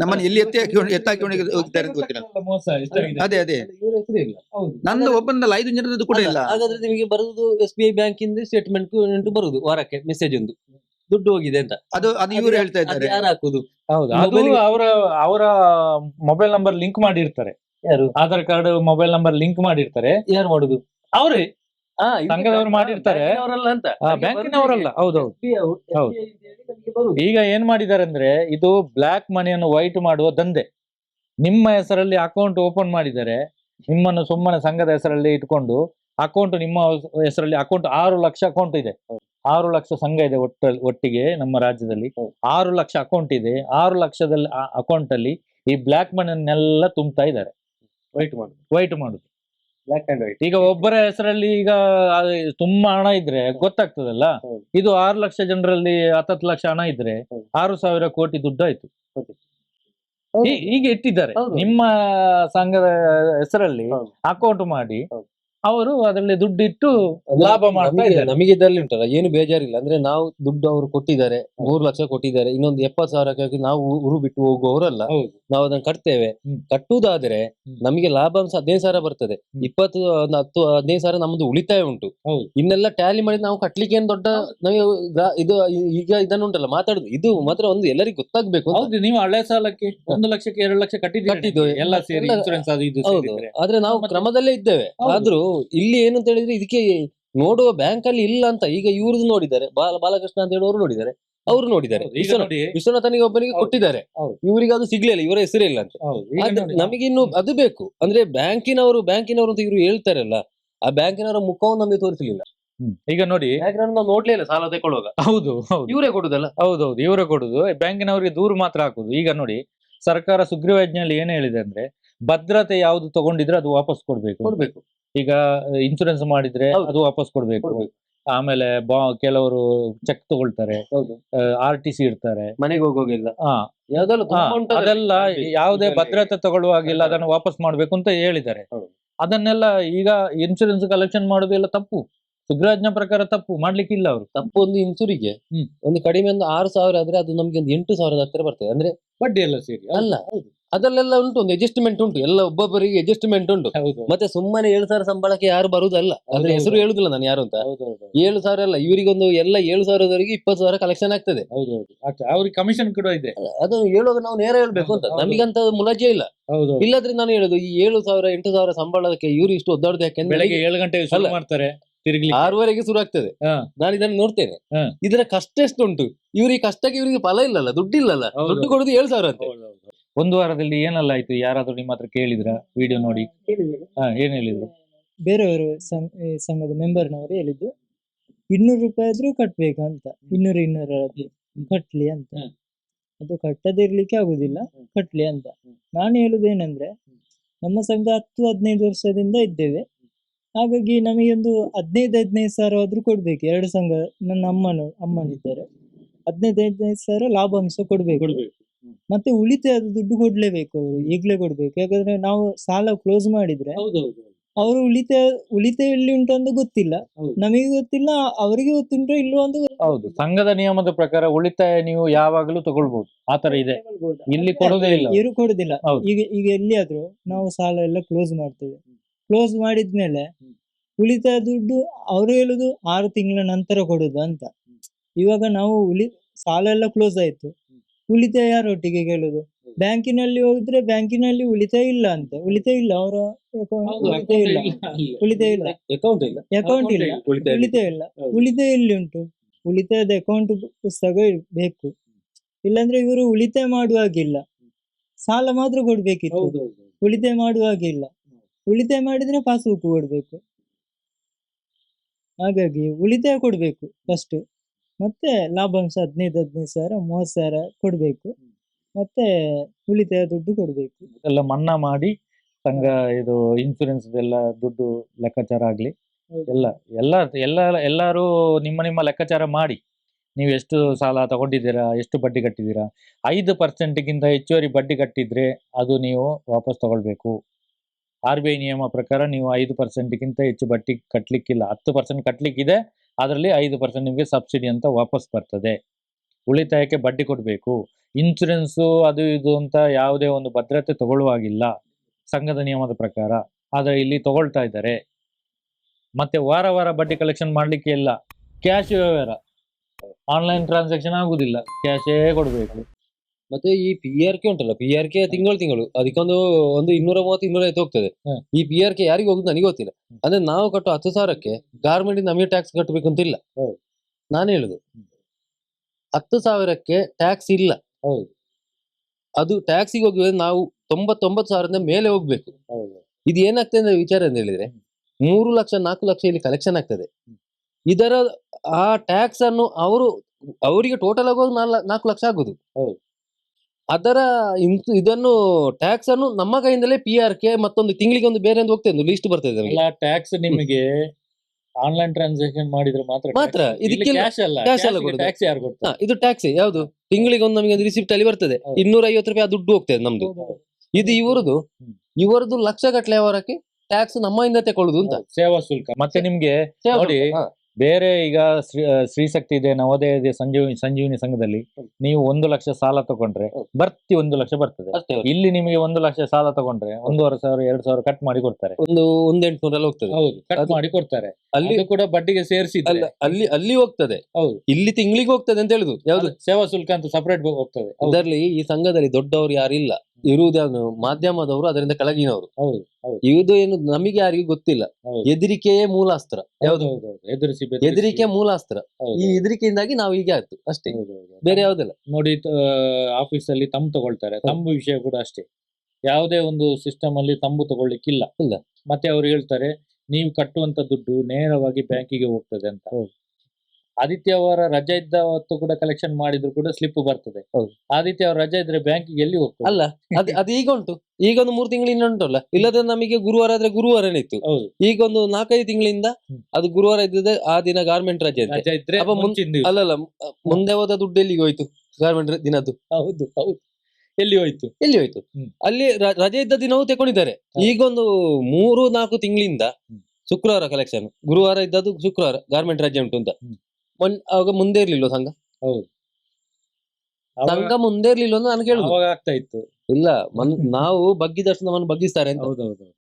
ನಮ್ಮನ್ನು ಎಲ್ಲಿ ಎತ್ತಿ ಹಾಕಿ ಎತ್ತಾಕಿ ಹೋಗ್ತಾರೆ ಅಂತ ಗೊತ್ತಿಲ್ಲ. ಮೋಸ ಎಷ್ಟಾಗಿದೆ. ಅದೇ ಅದೇ. ಇವ್ರ ಹೆಸರು ಇಲ್ಲ. ಹೌದು. ನಂದು ಒಬ್ಬನಲ್ಲ ಐದು ಜನರದ್ದು ಕೂಡ ಇಲ್ಲ. ಹಾಗಾದ್ರೆ ನಿಮಗೆ ಬರುದು ಎಸ್ ಬಿ ಐ ಬ್ಯಾಂಕ್ ಇಂದ ಸ್ಟೇಟ್ಮೆಂಟ್ ಬರುದು ವಾರಕ್ಕೆ ಮೆಸೇಜ್ ಒಂದು. ದುಡ್ಡು ಹೋಗಿದೆ ಅಂತ. ಅದು ಅದು ಇವರು ಹೇಳ್ತಾ ಇದ್ದಾರೆ. ಯಾರು ಹಾಕುದು ಹೌದು ಅದು ಅವರ ಅವರ ಮೊಬೈಲ್ ನಂಬರ್ ಲಿಂಕ್ ಮಾಡಿರ್ತಾರೆ. ಯಾರು? Aadhaar card mobile number link ಮಾಡಿರ್ತಾರೆ. ಯಾರು ಮಾಡುದು? ಅವ್ರೇ. ಹಾ, ಇದು ಸಂಘದವ್ರು ಮಾಡಿರ್ತಾರೆ. ಬ್ಯಾಂಕಿನವರಲ್ಲ ಅಂತ. ಆ, ಬ್ಯಾಂಕಿನವರಲ್ಲ. ಹೌದೌದು SBI ಅವ್ರು, ಹೌದು. SBI ಅಂತ ಹೇಳಿ ನಮಗೆ ಬರುದು. ಈಗ ಏನ್ ಮಾಡಿದ್ದಾರೆ ಅಂದ್ರೆ ಇದು ಬ್ಲಾಕ್ ಮನಿಯನ್ನು ವೈಟ್ ಮಾಡುವ ದಂಧೆ. ನಿಮ್ಮ ಹೆಸರಲ್ಲಿ ಅಕೌಂಟ್ ಓಪನ್ ಮಾಡಿದ್ದಾರೆ ನಿಮ್ಮನ್ನು ಸುಮ್ಮನೆ ಸಂಘದ ಹೆಸರಲ್ಲಿ ಇಟ್ಕೊಂಡು ಅಕೌಂಟ್ ನಿಮ್ಮ ಹೆಸರಲ್ಲಿ ಅಕೌಂಟ್ ಆರು ಲಕ್ಷ ಅಕೌಂಟ್ ಇದೆ. ಆರು ಲಕ್ಷ ಸಂಘ ಇದೆ ಒಟ್ಟ ಒಟ್ಟಿಗೆ ನಮ್ಮ ರಾಜ್ಯದಲ್ಲಿ. ಆರು ಲಕ್ಷ ಅಕೌಂಟ್ ಇದೆ. ಆರು ಲಕ್ಷದಲ್ಲಿ ಅಕೌಂಟ್ ಅಲ್ಲಿ ಈ ಬ್ಲಾಕ್ ಮನಿಯನ್ನೆಲ್ಲ ತುಂಬ್ತಾ ಇದ್ದಾರೆ. Wait ಮಾಡುದು ವೈಟ್ ಮಾಡುದು ಬ್ಲಾಕ್ ಅಂಡ್ ವೈಟ್ ಈಗ ಒಬ್ಬರ ಹೆಸರಲ್ಲಿ ಈಗ ಅದು ತುಂಬಾ ಹಣ ಇದ್ರೆ ಗೊತ್ತಾಗ್ತದಲ್ಲ ಹೌದು. ಇದು ಆರು ಲಕ್ಷ ಜನರಲ್ಲಿ ಹತ್ತತ್ತು ಲಕ್ಷ ಹಣ ಇದ್ರೆ ಹೌದು. ಆರು ಸಾವಿರ ಕೋಟಿ ದುಡ್ಡು ಆಯ್ತು ಹೌದು. ಹೀ- ಹೀಗೆ ಇಟ್ಟಿದ್ದಾರೆ ಹೌದು. ನಿಮ್ಮ ಸಂಘದ ಹೆಸರಲ್ಲಿ ಹೌದು. ಅಕೌಂಟ್ ಮಾಡಿ ಹೌದು. ಅವರು ಅದರಲ್ಲಿ ದುಡ್ಡಿಟ್ಟು ಲಾಭ ಮಾಡ್ತಾ ನಮಗೆ- ಇದ್ದಾರೆ ನಮಗೆ ಇದರಲ್ಲಿ ಉಂಟಲ್ಲ ಏನು ಬೇಜಾರಿಲ್ಲ ಅಂದ್ರೆ ನಾವು ದುಡ್ಡು ಅವರು ಕೊಟ್ಟಿದ್ದಾರೆ ಮೂರು ಲಕ್ಷ ಕೊಟ್ಟಿದ್ದಾರೆ ಇನ್ನೊಂದು ಎಪ್ಪತ್ತು ಸಾವಿರಕ್ಕಾಗಿ ನಾವು ಉರು ಊರು ಬಿಟ್ಟು ಹೋಗುವವರಲ್ಲ ನಾವು ಅದನ್ನ ಕಟ್ತೇವೆ. ಕಟ್ಟುವುದಾದ್ರೆ. ನಮಗೆ ಲಾಭಾಂಶ ಹದಿನೈದು ಸಾವಿರ ಬರ್ತದೆ. ಇಪ್ಪತ್ತು ಒಂದು ಹತ್ತು ಹದಿನೈದು ಸಾವಿರ ನಮ್ದು ಉಳಿತಾಯ ಉಂಟು. ಇನ್ನೆಲ್ಲ ಟ್ಯಾಲಿ ಮಾಡಿ ನಾವು ಕಟ್ಲಿಕ್ಕೆ ಏನ್ ದೊಡ್ಡ ನಮಗೆ ಇದು ಈಗ ಇದನ್ನು ಉಂಟಲ್ಲ ಮಾತಾಡುದು ಇದು ಮಾತ್ರ ಒಂದು ಎಲ್ಲರಿಗೂ ಗೊತ್ತಾಗ್ಬೇಕು. ಹೌದು ನೀವು ಹಳೆ ಸಾಲಕ್ಕೆ ಒಂದು ಲಕ್ಷಕ್ಕೆ ಎರಡು ಲಕ್ಷ ಕಟ್ಟಿದ್ದು. ಎಲ್ಲ ಸೇರಿ ಇನ್ಸೂರೆನ್ಸ್ ಅದು ಇದು ಆದ್ರೆ ನಾವು ಕ್ರಮದಲ್ಲೇ ಇದ್ದೇವೆ. ಆದ್ರೂ ಇಲ್ಲಿ ಏನಂತ ಹೇಳಿದ್ರೆ ಇದಕ್ಕೆ ನೋಡುವ ಬ್ಯಾಂಕ್ ಅಲ್ಲಿ ಇಲ್ಲ ಅಂತ ಈಗ ಇವ್ರದ್ದು ನೋಡಿದ್ದಾರೆ. ಬಾಲ ಬಾಲಕೃಷ್ಣ ಅಂತ ಹೇಳುವವರು ನೋಡಿದ್ದಾರೆ. ಅವರು ನೋಡಿದ್ದಾರೆ. ಹೌದು. ಈಗ ವಿಶ್ವನಾಥ್ ನೋಡಿ ವಿಶ್ವನಾಥನಿಗೆ ಒಬ್ಬನಿಗೆ ಹೌದು. ಕೊಟ್ಟಿದ್ದಾರೆ. ಹೌದು. ಇವರಿಗೆ ಅದು ಸಿಗ್ಲಿಲ್ಲ ಇವರ ಹೆಸರೇ ಇಲ್ಲ ಅಂತ. ಹೌದು ಈಗ ಆದ್ರೆ ನೋಡಿ. ನಮಗೆ ಇನ್ನು ಅದು ಬೇಕು. ಅಂದ್ರೆ ಬ್ಯಾಂಕಿನವರು ಬ್ಯಾಂಕಿನವರು ಅಂತ ಇವರು ಹೇಳ್ತಾರಲ್ಲ ಆ ಬ್ಯಾಂಕಿನವರ ಮುಖವನ್ನು ನಮಗೆ ತೋರಿಸಲಿಲ್ಲ. ಈಗ ನೋಡಿ ಬ್ಯಾಂಕಿನವರು ನಾವು ನೋಡ್ಲೇ ಇಲ್ಲ ಸಾಲ ತಗೊಳ್ಳುವಾಗ ಹೌದು ಹೌದು. ಇವರೇ ಕೊಡುದಲ್ಲ? ಹೌದೌದು ಇವರೇ ಕೊಡುದು. ಬ್ಯಾಂಕಿನವರಿಗೆ ದೂರು ಮಾತ್ರ ಹಾಕುದು. ಈಗ ನೋಡಿ ಸರ್ಕಾರ ಸುಗ್ರೀವಾಜ್ಞೆಯಲ್ಲಿ ಏನ್ ಹೇಳಿದೆ ಅಂದ್ರೆ ಭದ್ರತೆ ಯಾವ್ದು ತಗೊಂಡಿದ್ರೆ ಅದು ವಾಪಸ್ ಕೊಡ್ಬೇಕು ಕೊಡ್ಬೇಕು. ಈಗ ಇನ್ಸೂರೆನ್ಸ್ ಮಾಡಿದ್ರೆ ಅದು ವಾಪಸ್ ಕೊಡ್ಬೇಕು. ಆಮೇಲೆ ಬಾ ಕೆಲವರು ಚೆಕ್ ತಗೊಳ್ತಾರೆ. ಹೌದು. ಆರ್ ಟಿ ಸಿ ಇರ್ತಾರೆ ಮನೆಗೆ ಹೋಗೋಗಿಲ್ಲ. ಹಾ. ಅದೆಲ್ಲ ಯಾವುದೇ. ಭದ್ರತೆ ತಗೊಳ್ಳುವಾಗಿಲ್ಲ ಅದನ್ನು ವಾಪಸ್ ಮಾಡ್ಬೇಕು ಅಂತ ಹೇಳಿದ್ದಾರೆ. ಅದನ್ನೆಲ್ಲ ಈಗ ಇನ್ಸೂರೆನ್ಸ್ ಕಲೆಕ್ಷನ್ ಮಾಡೋದೆಲ್ಲ ತಪ್ಪು. ಸುಗ್ರಾಜ್ಞ ಪ್ರಕಾರ ತಪ್ಪು ಮಾಡ್ಲಿಕ್ಕಿಲ್ಲ ಅವರು. ತಪ್ಪು ಒಂದು ಇನ್ಸೂರಿಗೆ ಒಂದು ಕಡಿಮೆ ಒಂದು ಆರು ಸಾವಿರ ಆದ್ರೆ ಅದು ನಮ್ಗೆ ಒಂದು ಎಂಟು ಸಾವಿರದ ಹತ್ತಿರ ಬರ್ತದೆ. ಅಂದ್ರೆ ಬಡ್ಡಿ ಎಲ್ಲ ಸೇರಿ. ಅಲ್ಲ ಅದರಲ್ಲೆಲ್ಲ ಉಂಟು ಒಂದು ಅಡ್ಜಸ್ಟ್ಮೆಂಟ್ ಉಂಟು. ಎಲ್ಲ ಒಬ್ಬೊಬ್ಬರಿಗೆ ಅಡ್ಜಸ್ಟ್ಮೆಂಟ್ ಉಂಟು. ಹೌದು. ಮತ್ತೆ ಸುಮ್ಮನೆ ಏಳು ಸಾವಿರ ಸಂಬಳಕ್ಕೆ ಯಾರು ಬರುವುದಲ್ಲ. ಅಂದ್ರೆ ಹೆಸರು. ಹೇಳುದಿಲ್ಲ ನಾನು ಯಾರು ಅಂತ. ಹೌದೌದು ಏಳು ಸಾವಿರ ಅಲ್ಲ ಇವರಿಗೊಂದು ಎಲ್ಲ ಏಳು ಸಾವಿರದವರೆಗೆ ಇಪ್ಪತ್ತು ಸಾವಿರ ಕಲೆಕ್ಷನ್ ಆಗ್ತದೆ. ಹೌದೌದು. ಅವ್ರಿಗೆ ಕಮಿಷನ್ ಕೂಡ ಇದೆ. ಅದು ಹೇಳುವಾಗ ನಾವು ನೇರ ಹೇಳ್ಬೇಕು ಅಂತ. ನಮಗಂತ ಮುಲಾಜೆ ಇಲ್ಲ. ಹೌದು ಇಲ್ಲದ್ರೆ ನಾನು ಹೇಳುದು ಈ ಏಳು ಸಾವಿರ ಎಂಟು ಸಾವಿರ ಸಂಬಳಕ್ಕೆ ಇವರು ಇಷ್ಟು ಒದ್ದಾಡುದು ಯಾಕೆಂದ್ರೆ ಬೆಳಗ್ಗೆ ಏಳು ಗಂಟೆಗೆ ಶುರು ಅಲ್ಲ. ಮಾಡ್ತಾರೆ ತಿರುಗ್ಲಿ ಆರೂವರೆಗೆ ಶುರು ಆಗ್ತದೆ. ಹಾ. ನಾನು ಇದನ್ನು ನೋಡ್ತೇನೆ. ಹಾ. ಇದರ ಕಷ್ಟ ಎಷ್ಟು ಉಂಟು ಇವ್ರಿಗೆ ಕಷ್ಟಕ್ಕೆ ಇವರಿಗೆ ಫಲ ಇಲ್ಲಲ್ಲ ದುಡ್ಡು ಇಲ್ಲಲ್ಲ ಹೌದು. ದುಡ್ಡು ಕೊಡುದು ಏಳು ಸಾವಿರ ಅಂತೆ. ಒಂದು ವಾರದಲ್ಲಿ ಏನೆಲ್ಲ ಆಯ್ತು? ಯಾರಾದ್ರೂ ನಿಮ್ಮ ಹತ್ರ ಕೇಳಿದ್ರ? ವಿಡಿಯೋ ನೋಡಿ. ಹಾ ಏನ್ ಹೇಳಿದ್ರು? ಬೇರೆಯವರು ಸಂ- ಈ ಸಂಘದ ಮೆಂಬರ್ನವರು ಹೇಳಿದ್ದು ಇನ್ನೂರು ರೂಪಾಯಿ ಆದ್ರೂ ಕಟ್ಬೇಕು ಅಂತ. ಇನ್ನೂರು ಇನ್ನೂರ ಕಟ್ಲಿ ಅಂತ. ಅದು ಕಟ್ಟದೇ ಇರ್ಲಿಕ್ಕೆ ಆಗುದಿಲ್ಲ ಕಟ್ಲಿ ಅಂತ. ನಾನು ಹೇಳುದೇನಂದ್ರೆ ನಮ್ಮ ಸಂಘ ಹತ್ತು ಹದಿನೈದು ವರ್ಷದಿಂದ ಇದ್ದೇವೆ. ಹಾಗಾಗಿ ನಮಗೆ ಒಂದು ಹದಿನೈದು ಹದಿನೈದು ಸಾವಿರ ಆದ್ರೂ ಕೊಡ್ಬೇಕು. ಎರಡು ಸಂಘ ನನ್ನ ಅಮ್ಮನು ಅಮ್ಮನಿದ್ದಾರೆ. ಹದಿನೈದು ಹದಿನೈದು ಸಾವಿರ ಲಾಭಾಂಶ ಕೊಡ್ಬೇಕು. ಮತ್ತೆ ಉಳಿತಾಯದ ದುಡ್ಡು ಕೊಡ್ಲೇಬೇಕು ಅವರು ಈಗ್ಲೇ ಕೊಡ್ಬೇಕು. ಯಾಕಂದ್ರೆ ನಾವು ಸಾಲ ಕ್ಲೋಸ್ ಮಾಡಿದ್ರೆ ಹೌದೌದು. ಅವರು ಉಳಿತಾಯ ಉಳಿತಾಯ ಎಲ್ಲಿ ಉಂಟು ಅಂತ ಗೊತ್ತಿಲ್ಲ. ಹೌದು. ನಮಗೆ ಗೊತ್ತಿಲ್ಲ ಅವರಿಗೆ ಗೊತ್ತುಂಟೋ ಇಲ್ವೋ ಅಂತ ಹೌದು. ಸಂಘದ ನಿಯಮದ ಪ್ರಕಾರ ಉಳಿತಾಯ ನೀವು ಯಾವಾಗಲೂ ತಗೊಳ್ಬಹುದು ಆತರ ಇದೆ. ಇಲ್ಲಿ ಕೊಡೋದೇ ಇಲ್ಲ. ಇವರು ಕೊಡುದಿಲ್ಲ. ಹೌದು. ಈಗ ಈಗ ಎಲ್ಲಿಯಾದ್ರೂ ನಾವು ಸಾಲ ಎಲ್ಲ ಕ್ಲೋಸ್ ಮಾಡ್ತೇವೆ. ಕ್ಲೋಸ್ ಮಾಡಿದ್ಮೇಲೆ ಉಳಿತಾಯ ದುಡ್ಡು ಅವರು ಹೇಳುದು ಆರು ತಿಂಗಳ ನಂತರ ಕೊಡುದು ಅಂತ. ಇವಾಗ ನಾವು ಉಳಿ ಸಾಲ ಎಲ್ಲ ಕ್ಲೋಸ್ ಆಯ್ತು. ಉಳಿತಾಯ ಯಾರೊಟ್ಟಿಗೆ ಕೇಳುದು? ಬ್ಯಾಂಕಿನಲ್ಲಿ ಹೋದ್ರೆ ಬ್ಯಾಂಕಿನಲ್ಲಿ ಉಳಿತಾಯ ಇಲ್ಲ ಅಂತ. ಉಳಿತಾಯ ಇಲ್ಲ ಅವರ ಉಳಿತಾಯ ಇಲ್ಲ. ಉಳಿತಾಯ ಇಲ್ಲ. ಅಕೌಂಟ್ ಇಲ್ಲ. ಅಕೌಂಟ್ ಇಲ್ಲ. ಉಳಿತಾಯ ಇಲ್ಲ. ಉಳಿತಾಯ ಇಲ್ಲಿ. ಉಂಟು? ಉಳಿತಾಯದ ಅಕೌಂಟ್ ಪುಸ್ತಕ ಬೇಕು. ಇಲ್ಲಾಂದ್ರೆ ಇವರು ಉಳಿತಾಯ ಮಾಡುವಾಗಿಲ್ಲ ಸಾಲ ಮಾತ್ರ ಕೊಡ್ಬೇಕಿತ್ತು. ಉಳಿತಾಯ ಮಾಡುವಾಗಿಲ್ಲ ಉಳಿತಾಯ ಮಾಡಿದ್ರೆ ಪಾಸ್ಬುಕ್ ಕೊಡ್ಬೇಕು. ಹಾಗಾಗಿ ಉಳಿತಾಯ ಕೊಡ್ಬೇಕು ಫಸ್ಟ್ ಮತ್ತೆ ಲಾಭಾಂಶ ಹದಿನೈದು ಹದಿನೈದು ಸಾವಿರ ಮೂವತ್ತು ಸಾವಿರ ಕೊಡ್ಬೇಕು. ಮತ್ತೆ ಉಳಿತಾಯ ದುಡ್ಡು ಕೊಡ್ಬೇಕು. ಎಲ್ಲ ಮನ್ನಾ ಮಾಡಿ ಸಂಘ ಇದು ಇನ್ಸೂರೆನ್ಸ್ ಎಲ್ಲ ದುಡ್ಡು ಲೆಕ್ಕಾಚಾರ ಆಗ್ಲಿ ಎಲ್ಲ ಎಲ್ಲ ಎಲ್ಲ ಎಲ್ಲರೂ ನಿಮ್ಮ ನಿಮ್ಮ ಲೆಕ್ಕಾಚಾರ ಮಾಡಿ. ನೀವು ಎಷ್ಟು ಸಾಲ ತಗೊಂಡಿದ್ದೀರಾ ಎಷ್ಟು ಬಡ್ಡಿ ಕಟ್ಟಿದ್ದೀರಾ ಐದು ಪರ್ಸೆಂಟ್ಗಿಂತ ಹೆಚ್ಚುವರಿ ಬಡ್ಡಿ ಕಟ್ಟಿದ್ರೆ ಅದು ನೀವು ವಾಪಸ್ ತಗೊಳ್ಬೇಕು. ಆರ್ ಬಿ ಐ ನಿಯಮ ಪ್ರಕಾರ ನೀವು ಐದು ಪರ್ಸೆಂಟ್ಗಿಂತ ಹೆಚ್ಚು ಬಡ್ಡಿ ಕಟ್ಟಲಿಕ್ಕಿಲ್ಲ ಹತ್ತು ಪರ್ಸೆಂಟ್ ಕಟ್ಟಲಿಕ್ಕಿದೆ ಅದರಲ್ಲಿ ಐದು ಪರ್ಸೆಂಟ್ ನಿಮಗೆ ಸಬ್ಸಿಡಿ ಅಂತ ವಾಪಸ್ ಬರ್ತದೆ. ಉಳಿತಾಯಕ್ಕೆ ಬಡ್ಡಿ ಕೊಡಬೇಕು. ಇನ್ಸೂರೆನ್ಸು ಅದು ಇದು ಅಂತ ಯಾವುದೇ ಒಂದು ಭದ್ರತೆ ತಗೊಳ್ಳುವಾಗಿಲ್ಲ. ಸಂಘದ ನಿಯಮದ ಪ್ರಕಾರ. ಆದರೆ ಇಲ್ಲಿ ತಗೊಳ್ತಾ ಇದ್ದಾರೆ. ಮತ್ತೆ ವಾರ ವಾರ ಬಡ್ಡಿ ಕಲೆಕ್ಷನ್ ಮಾಡ್ಲಿಕ್ಕೆ ಇಲ್ಲ. ಕ್ಯಾಶ್ ವ್ಯವಹಾರ. ಆನ್ಲೈನ್ ಟ್ರಾನ್ಸಾಕ್ಷನ್ ಆಗುದಿಲ್ಲ. ಕ್ಯಾಶೇ ಕೊಡಬೇಕು. ಮತ್ತೆ ಈ ಪಿ ಆರ್ ಕೆ ಉಂಟಲ್ಲ ಪಿ ಆರ್ ಕೆ ತಿಂಗಳು ತಿಂಗಳು ಅದಕ್ಕೊಂದು ಒಂದು ಇನ್ನೂರ ಮೂವತ್ತು ಇನ್ನೂರ ಐವತ್ತು ಹೋಗ್ತದೆ ಈ ಪಿ ಆರ್ ಕೆ ಯಾರಿಗೆ ಹೋಗುದು ನನಗೆ ಗೊತ್ತಿಲ್ಲ. ಅಂದ್ರೆ ನಾವು ಕಟ್ಟುವ ಹತ್ತು ಸಾವಿರಕ್ಕೆ ಗಾರ್ಮೆಂಟ್ ನಮಗೆ ಟ್ಯಾಕ್ಸ್ ಕಟ್ಟಬೇಕು ಅಂತ ಇಲ್ಲ ನಾನು ಹೇಳುದು. ಹತ್ತು ಸಾವಿರಕ್ಕೆ ಟ್ಯಾಕ್ಸ್ ಇಲ್ಲ. ಹೌದು. ಅದು ಟ್ಯಾಕ್ಸಿಗೆ ಹೋಗಿ ನಾವು ತೊಂಬತ್ತೊಂಬತ್ತು ಸಾವಿರದಿಂದ ಮೇಲೆ ಹೋಗ್ಬೇಕು. ಇದು ಏನಾಗ್ತದೆ ಅಂದ್ರೆ ವಿಚಾರ ಅಂತ ಹೇಳಿದ್ರೆ ಮೂರು ಲಕ್ಷ ನಾಲ್ಕು ಲಕ್ಷ ಇಲ್ಲಿ ಕಲೆಕ್ಷನ್ ಆಗ್ತದೆ. ಇದರ ಆ ಟ್ಯಾಕ್ಸ್ ಅನ್ನು ಅವರು ಅವರಿಗೆ ಟೋಟಲ್ ಆಗೋದು ನಾಲ್- ನಾಲ್ಕು ಲಕ್ಷ ಆಗುದು. ಹೌದು. ಅದರ ಇದನ್ನು ಟ್ಯಾಕ್ಸ್ ಅನ್ನು ನಮ್ಮ ಕೈಯಿಂದಲೇ ಪಿ ಆರ್ ಕೆ ಮತ್ತೊಂದು ತಿಂಗಳಿಗೆ ಒಂದು ಬೇರೆ ಒಂದು ಹೋಗ್ತದೆ ಲಿಸ್ಟ್ ಬರ್ತದೆ ನಮಗೆ. ಟ್ಯಾಕ್ಸ್ ನಿಮಗೆ ಆನ್ಲೈನ್ ಟ್ರಾನ್ಸಾಕ್ಷನ್ ಮಾಡಿದ್ರೆ ಮಾತ್ರ ಮಾತ್ರ. ಇದಕ್ಕೆ ಕ್ಯಾಶ್ ಅಲ್ಲ. ಟ್ಯಾಕ್ಸಿ ಅಲ್ಲ ಕೊಡುದು. ಟ್ಯಾಕ್ಸ್ ಯಾರು ಕೊಡ್ತಾರೆ? ಇದು ಟ್ಯಾಕ್ಸ್ ಯಾವುದು? ತಿಂಗಳಿಗೆ ಒಂದು ನಮಗೆ ಒಂದು ರಿಸಿಪ್ಟ್ ಅಲ್ಲಿ ಬರ್ತದೆ. ಇನ್ನೂರ ಐವತ್ತು ರೂಪಾಯಿ ದುಡ್ಡು ಹೋಗ್ತದೆ ನಮ್ದು. ಇದು ಇವರದು. ಇವರದು ಲಕ್ಷ ಗಟ್ಟಲೆ ಅವರಕ್ಕೆ ಟ್ಯಾಕ್ಸ್ ನಮ್ಮಿಂದ ತಗೊಳ್ಳುದು ಅಂತ. ಸೇವಾ ಶುಲ್ಕ. ಮತ್ತೆ ನಿಮ್ಗೆ ನೋಡಿ. ಬೇರೆ ಈಗ ಶ್ರೀ ಶ್ರೀಶಕ್ತಿ ಇದೆ ನವೋದಯ ಇದೆ ಸಂಜೀವಿನಿ ಸಂಜೀವಿನಿ ಸಂಘದಲ್ಲಿ ನೀವು ಒಂದು ಲಕ್ಷ ಸಾಲ ತಗೊಂಡ್ರೆ ಬರ್ತಿ ಒಂದು ಲಕ್ಷ ಬರ್ತದೆ. ಅಷ್ಟೇ ಅವ್ರು. ಇಲ್ಲಿ ನಿಮಗೆ ಒಂದು ಲಕ್ಷ ಸಾಲ ತಗೊಂಡ್ರೆ ಒಂದೂವರೆ ಸಾವಿರ ಎರಡು ಸಾವಿರ ಕಟ್ ಮಾಡಿ ಕೊಡ್ತಾರೆ. ಒಂದು ಒಂದ್ ಎಂಟ್ನೂರಲ್ಲಿ ಹೋಗ್ತದೆ. ಹೌದು ಕಟ್ ಅದು- ಮಾಡಿ ಕೊಡ್ತಾರೆ. ಅಲ್ಲಿ ಅದು ಕೂಡ ಬಡ್ಡಿಗೆ ಸೇರಿಸಿ ಅಲ್ಲಿ ಅಲ್ಲಿ ಹೋಗ್ತದೆ. ಹೌದು. ಇಲ್ಲಿ ತಿಂಗಳಿಗೆ ಹೋಗ್ತದೆ ಅಂತ ಹೇಳುದು. ಯಾವ್ದು? ಸೇವಾ ಶುಲ್ಕ ಅಂತ ಸಪರೇಟ್ ಹೋಗ್ತದೆ. ಅದರಲ್ಲಿ ಇದರಲ್ಲಿ ಈ ಸಂಘದಲ್ಲಿ ದೊಡ್ಡವರು ಯಾರಿಲ್ಲ ಇರುವುದೇನು ಮಾಧ್ಯಮದವರು ಅದರಿಂದ ಕೆಳಗಿನವರು. ಹೌದು ಹೌದು. ಇದು ಏನು ನಮಗೆ ಯಾರಿಗೂ ಗೊತ್ತಿಲ್ಲ. ಹೌದು. ಎದುರಿಕೆಯೇ ಮೂಲಾಸ್ತ್ರ. ಯಾವ್ದು. ಎದುರಿಸಿ ಬೆದರಿಸಿ. ಮೂಲಾಸ್ತ್ರ. ಹೌದು, ಈ ಹೆದರಿಕೆಯಿಂದಾಗಿ ನಾವು ಹೀಗೆ ಆಯ್ತು ಅಷ್ಟೇ. ಹೌದು, ಹೌದು. ಬೇರೆ ಯಾವ್ದಲ್ಲ. ನೋಡಿ ಆಫೀಸ್ ಅಲ್ಲಿ ತಂಬು ತಗೊಳ್ತಾರೆ. ತಂಬು ವಿಷಯ ಕೂಡ ಅಷ್ಟೇ. ಯಾವುದೇ ಒಂದು ಸಿಸ್ಟಮ್ ಅಲ್ಲಿ ತಂಬು ತಗೊಳ್ಳಿಕ್ಕಿಲ್ಲ. ಇಲ್ಲ. ಮತ್ತೆ ಅವ್ರು ಹೇಳ್ತಾರೆ ನೀವು ಕಟ್ಟುವಂತ ದುಡ್ಡು ನೇರವಾಗಿ ಬ್ಯಾಂಕಿಗೆ ಹೋಗ್ತದೆ ಅಂತ. ಆದಿತ್ಯ ಅವರ ರಜೆ ಇದ್ದ ಹೊತ್ತು ಕೂಡ ಕಲೆಕ್ಷನ್ ಮಾಡಿದ್ರು ಕೂಡ ಸ್ಲಿಪ್ ಬರ್ತದೆ. ಹೌದು. ಆದಿತ್ಯ ಅವರ ರಜೆ ಇದ್ರೆ ಬ್ಯಾಂಕಿಗೆ ಎಲ್ಲಿ ಹೋಗ್ತದೆ? ಅಲ್ಲ ಅದ್ ಅದು ಈಗ ಉಂಟು. ಈಗ ಒಂದು ಮೂರು ತಿಂಗಳಿಂದ ಉಂಟಲ್ಲ? ಇಲ್ಲದ್ರೆ ನಮಗೆ ಗುರುವಾರ ಆದ್ರೆ ಗುರುವಾರನೇ ಇತ್ತು. ಹೌದು. ಈಗ ಒಂದು ನಾಲ್ಕೈದು ತಿಂಗಳಿಂದ ಹ್ಮ್. ಅದು ಗುರುವಾರ ಇದ್ದದೆ ಆ ದಿನ ಗಾರ್ಮೆಂಟ್ ರಜೆ ಅಂತೆ. ರಜೆ ಇದ್ರೆ ಅಪ್ಪ ಅಲ್ಲ ಮುಂಚಿನ ದಿವ್ಸ. ಅಲ್ಲಲ್ಲ ಮ್- ಮುಂದೆ ಹೋದ ದುಡ್ಡು ಎಲ್ಲಿಗೆ ಹೋಯ್ತು? ಗಾರ್ಮೆಂಟ್ ದಿನದ್ದು. ಹೌದು ಹೌದು. ಎಲ್ಲಿ ಹೋಯ್ತು? ಎಲ್ಲಿ ಹೋಯ್ತು? ಹ್ಮ್. ಅಲ್ಲಿ ರ- ರಜೆ ಇದ್ದ ದಿನವೂ ತಗೊಂಡಿದ್ದಾರೆ ಈಗ ಒಂದು ಮೂರು ನಾಲ್ಕು ತಿಂಗಳಿಂದ ಹ್ಮ್. ಶುಕ್ರವಾರ ಕಲೆಕ್ಷನ್ ಗುರುವಾರ ಇದ್ದದ್ದು ಶುಕ್ರವಾರ ಗಾರ್ಮೆಂಟ್ ರಜೆ ಉಂಟು ಅಂತ. ಹ್ಮ್. ಮೊನ್- ಆವಾಗ ಮುಂದೆ ಇರ್ಲಿಲ್ಲ ಸಂಘ? ಹೌದು. ಸಂಘ ಮುಂದೆ ಇರ್ಲಿಲ್ಲ ಅಂತ ನಾನು ಕೇಳುದು. ಅವಾಗ ಆಗ್ತಾ ಇತ್ತು. ಇಲ್ಲ ಮನ್- ನಾವು ಬಗ್ಗಿದಷ್ಟು ನಮ್ಮನ್ನು ಬಗ್ಗಿಸ್ತಾರೆ ಅಂತ. ಹೌದೌದು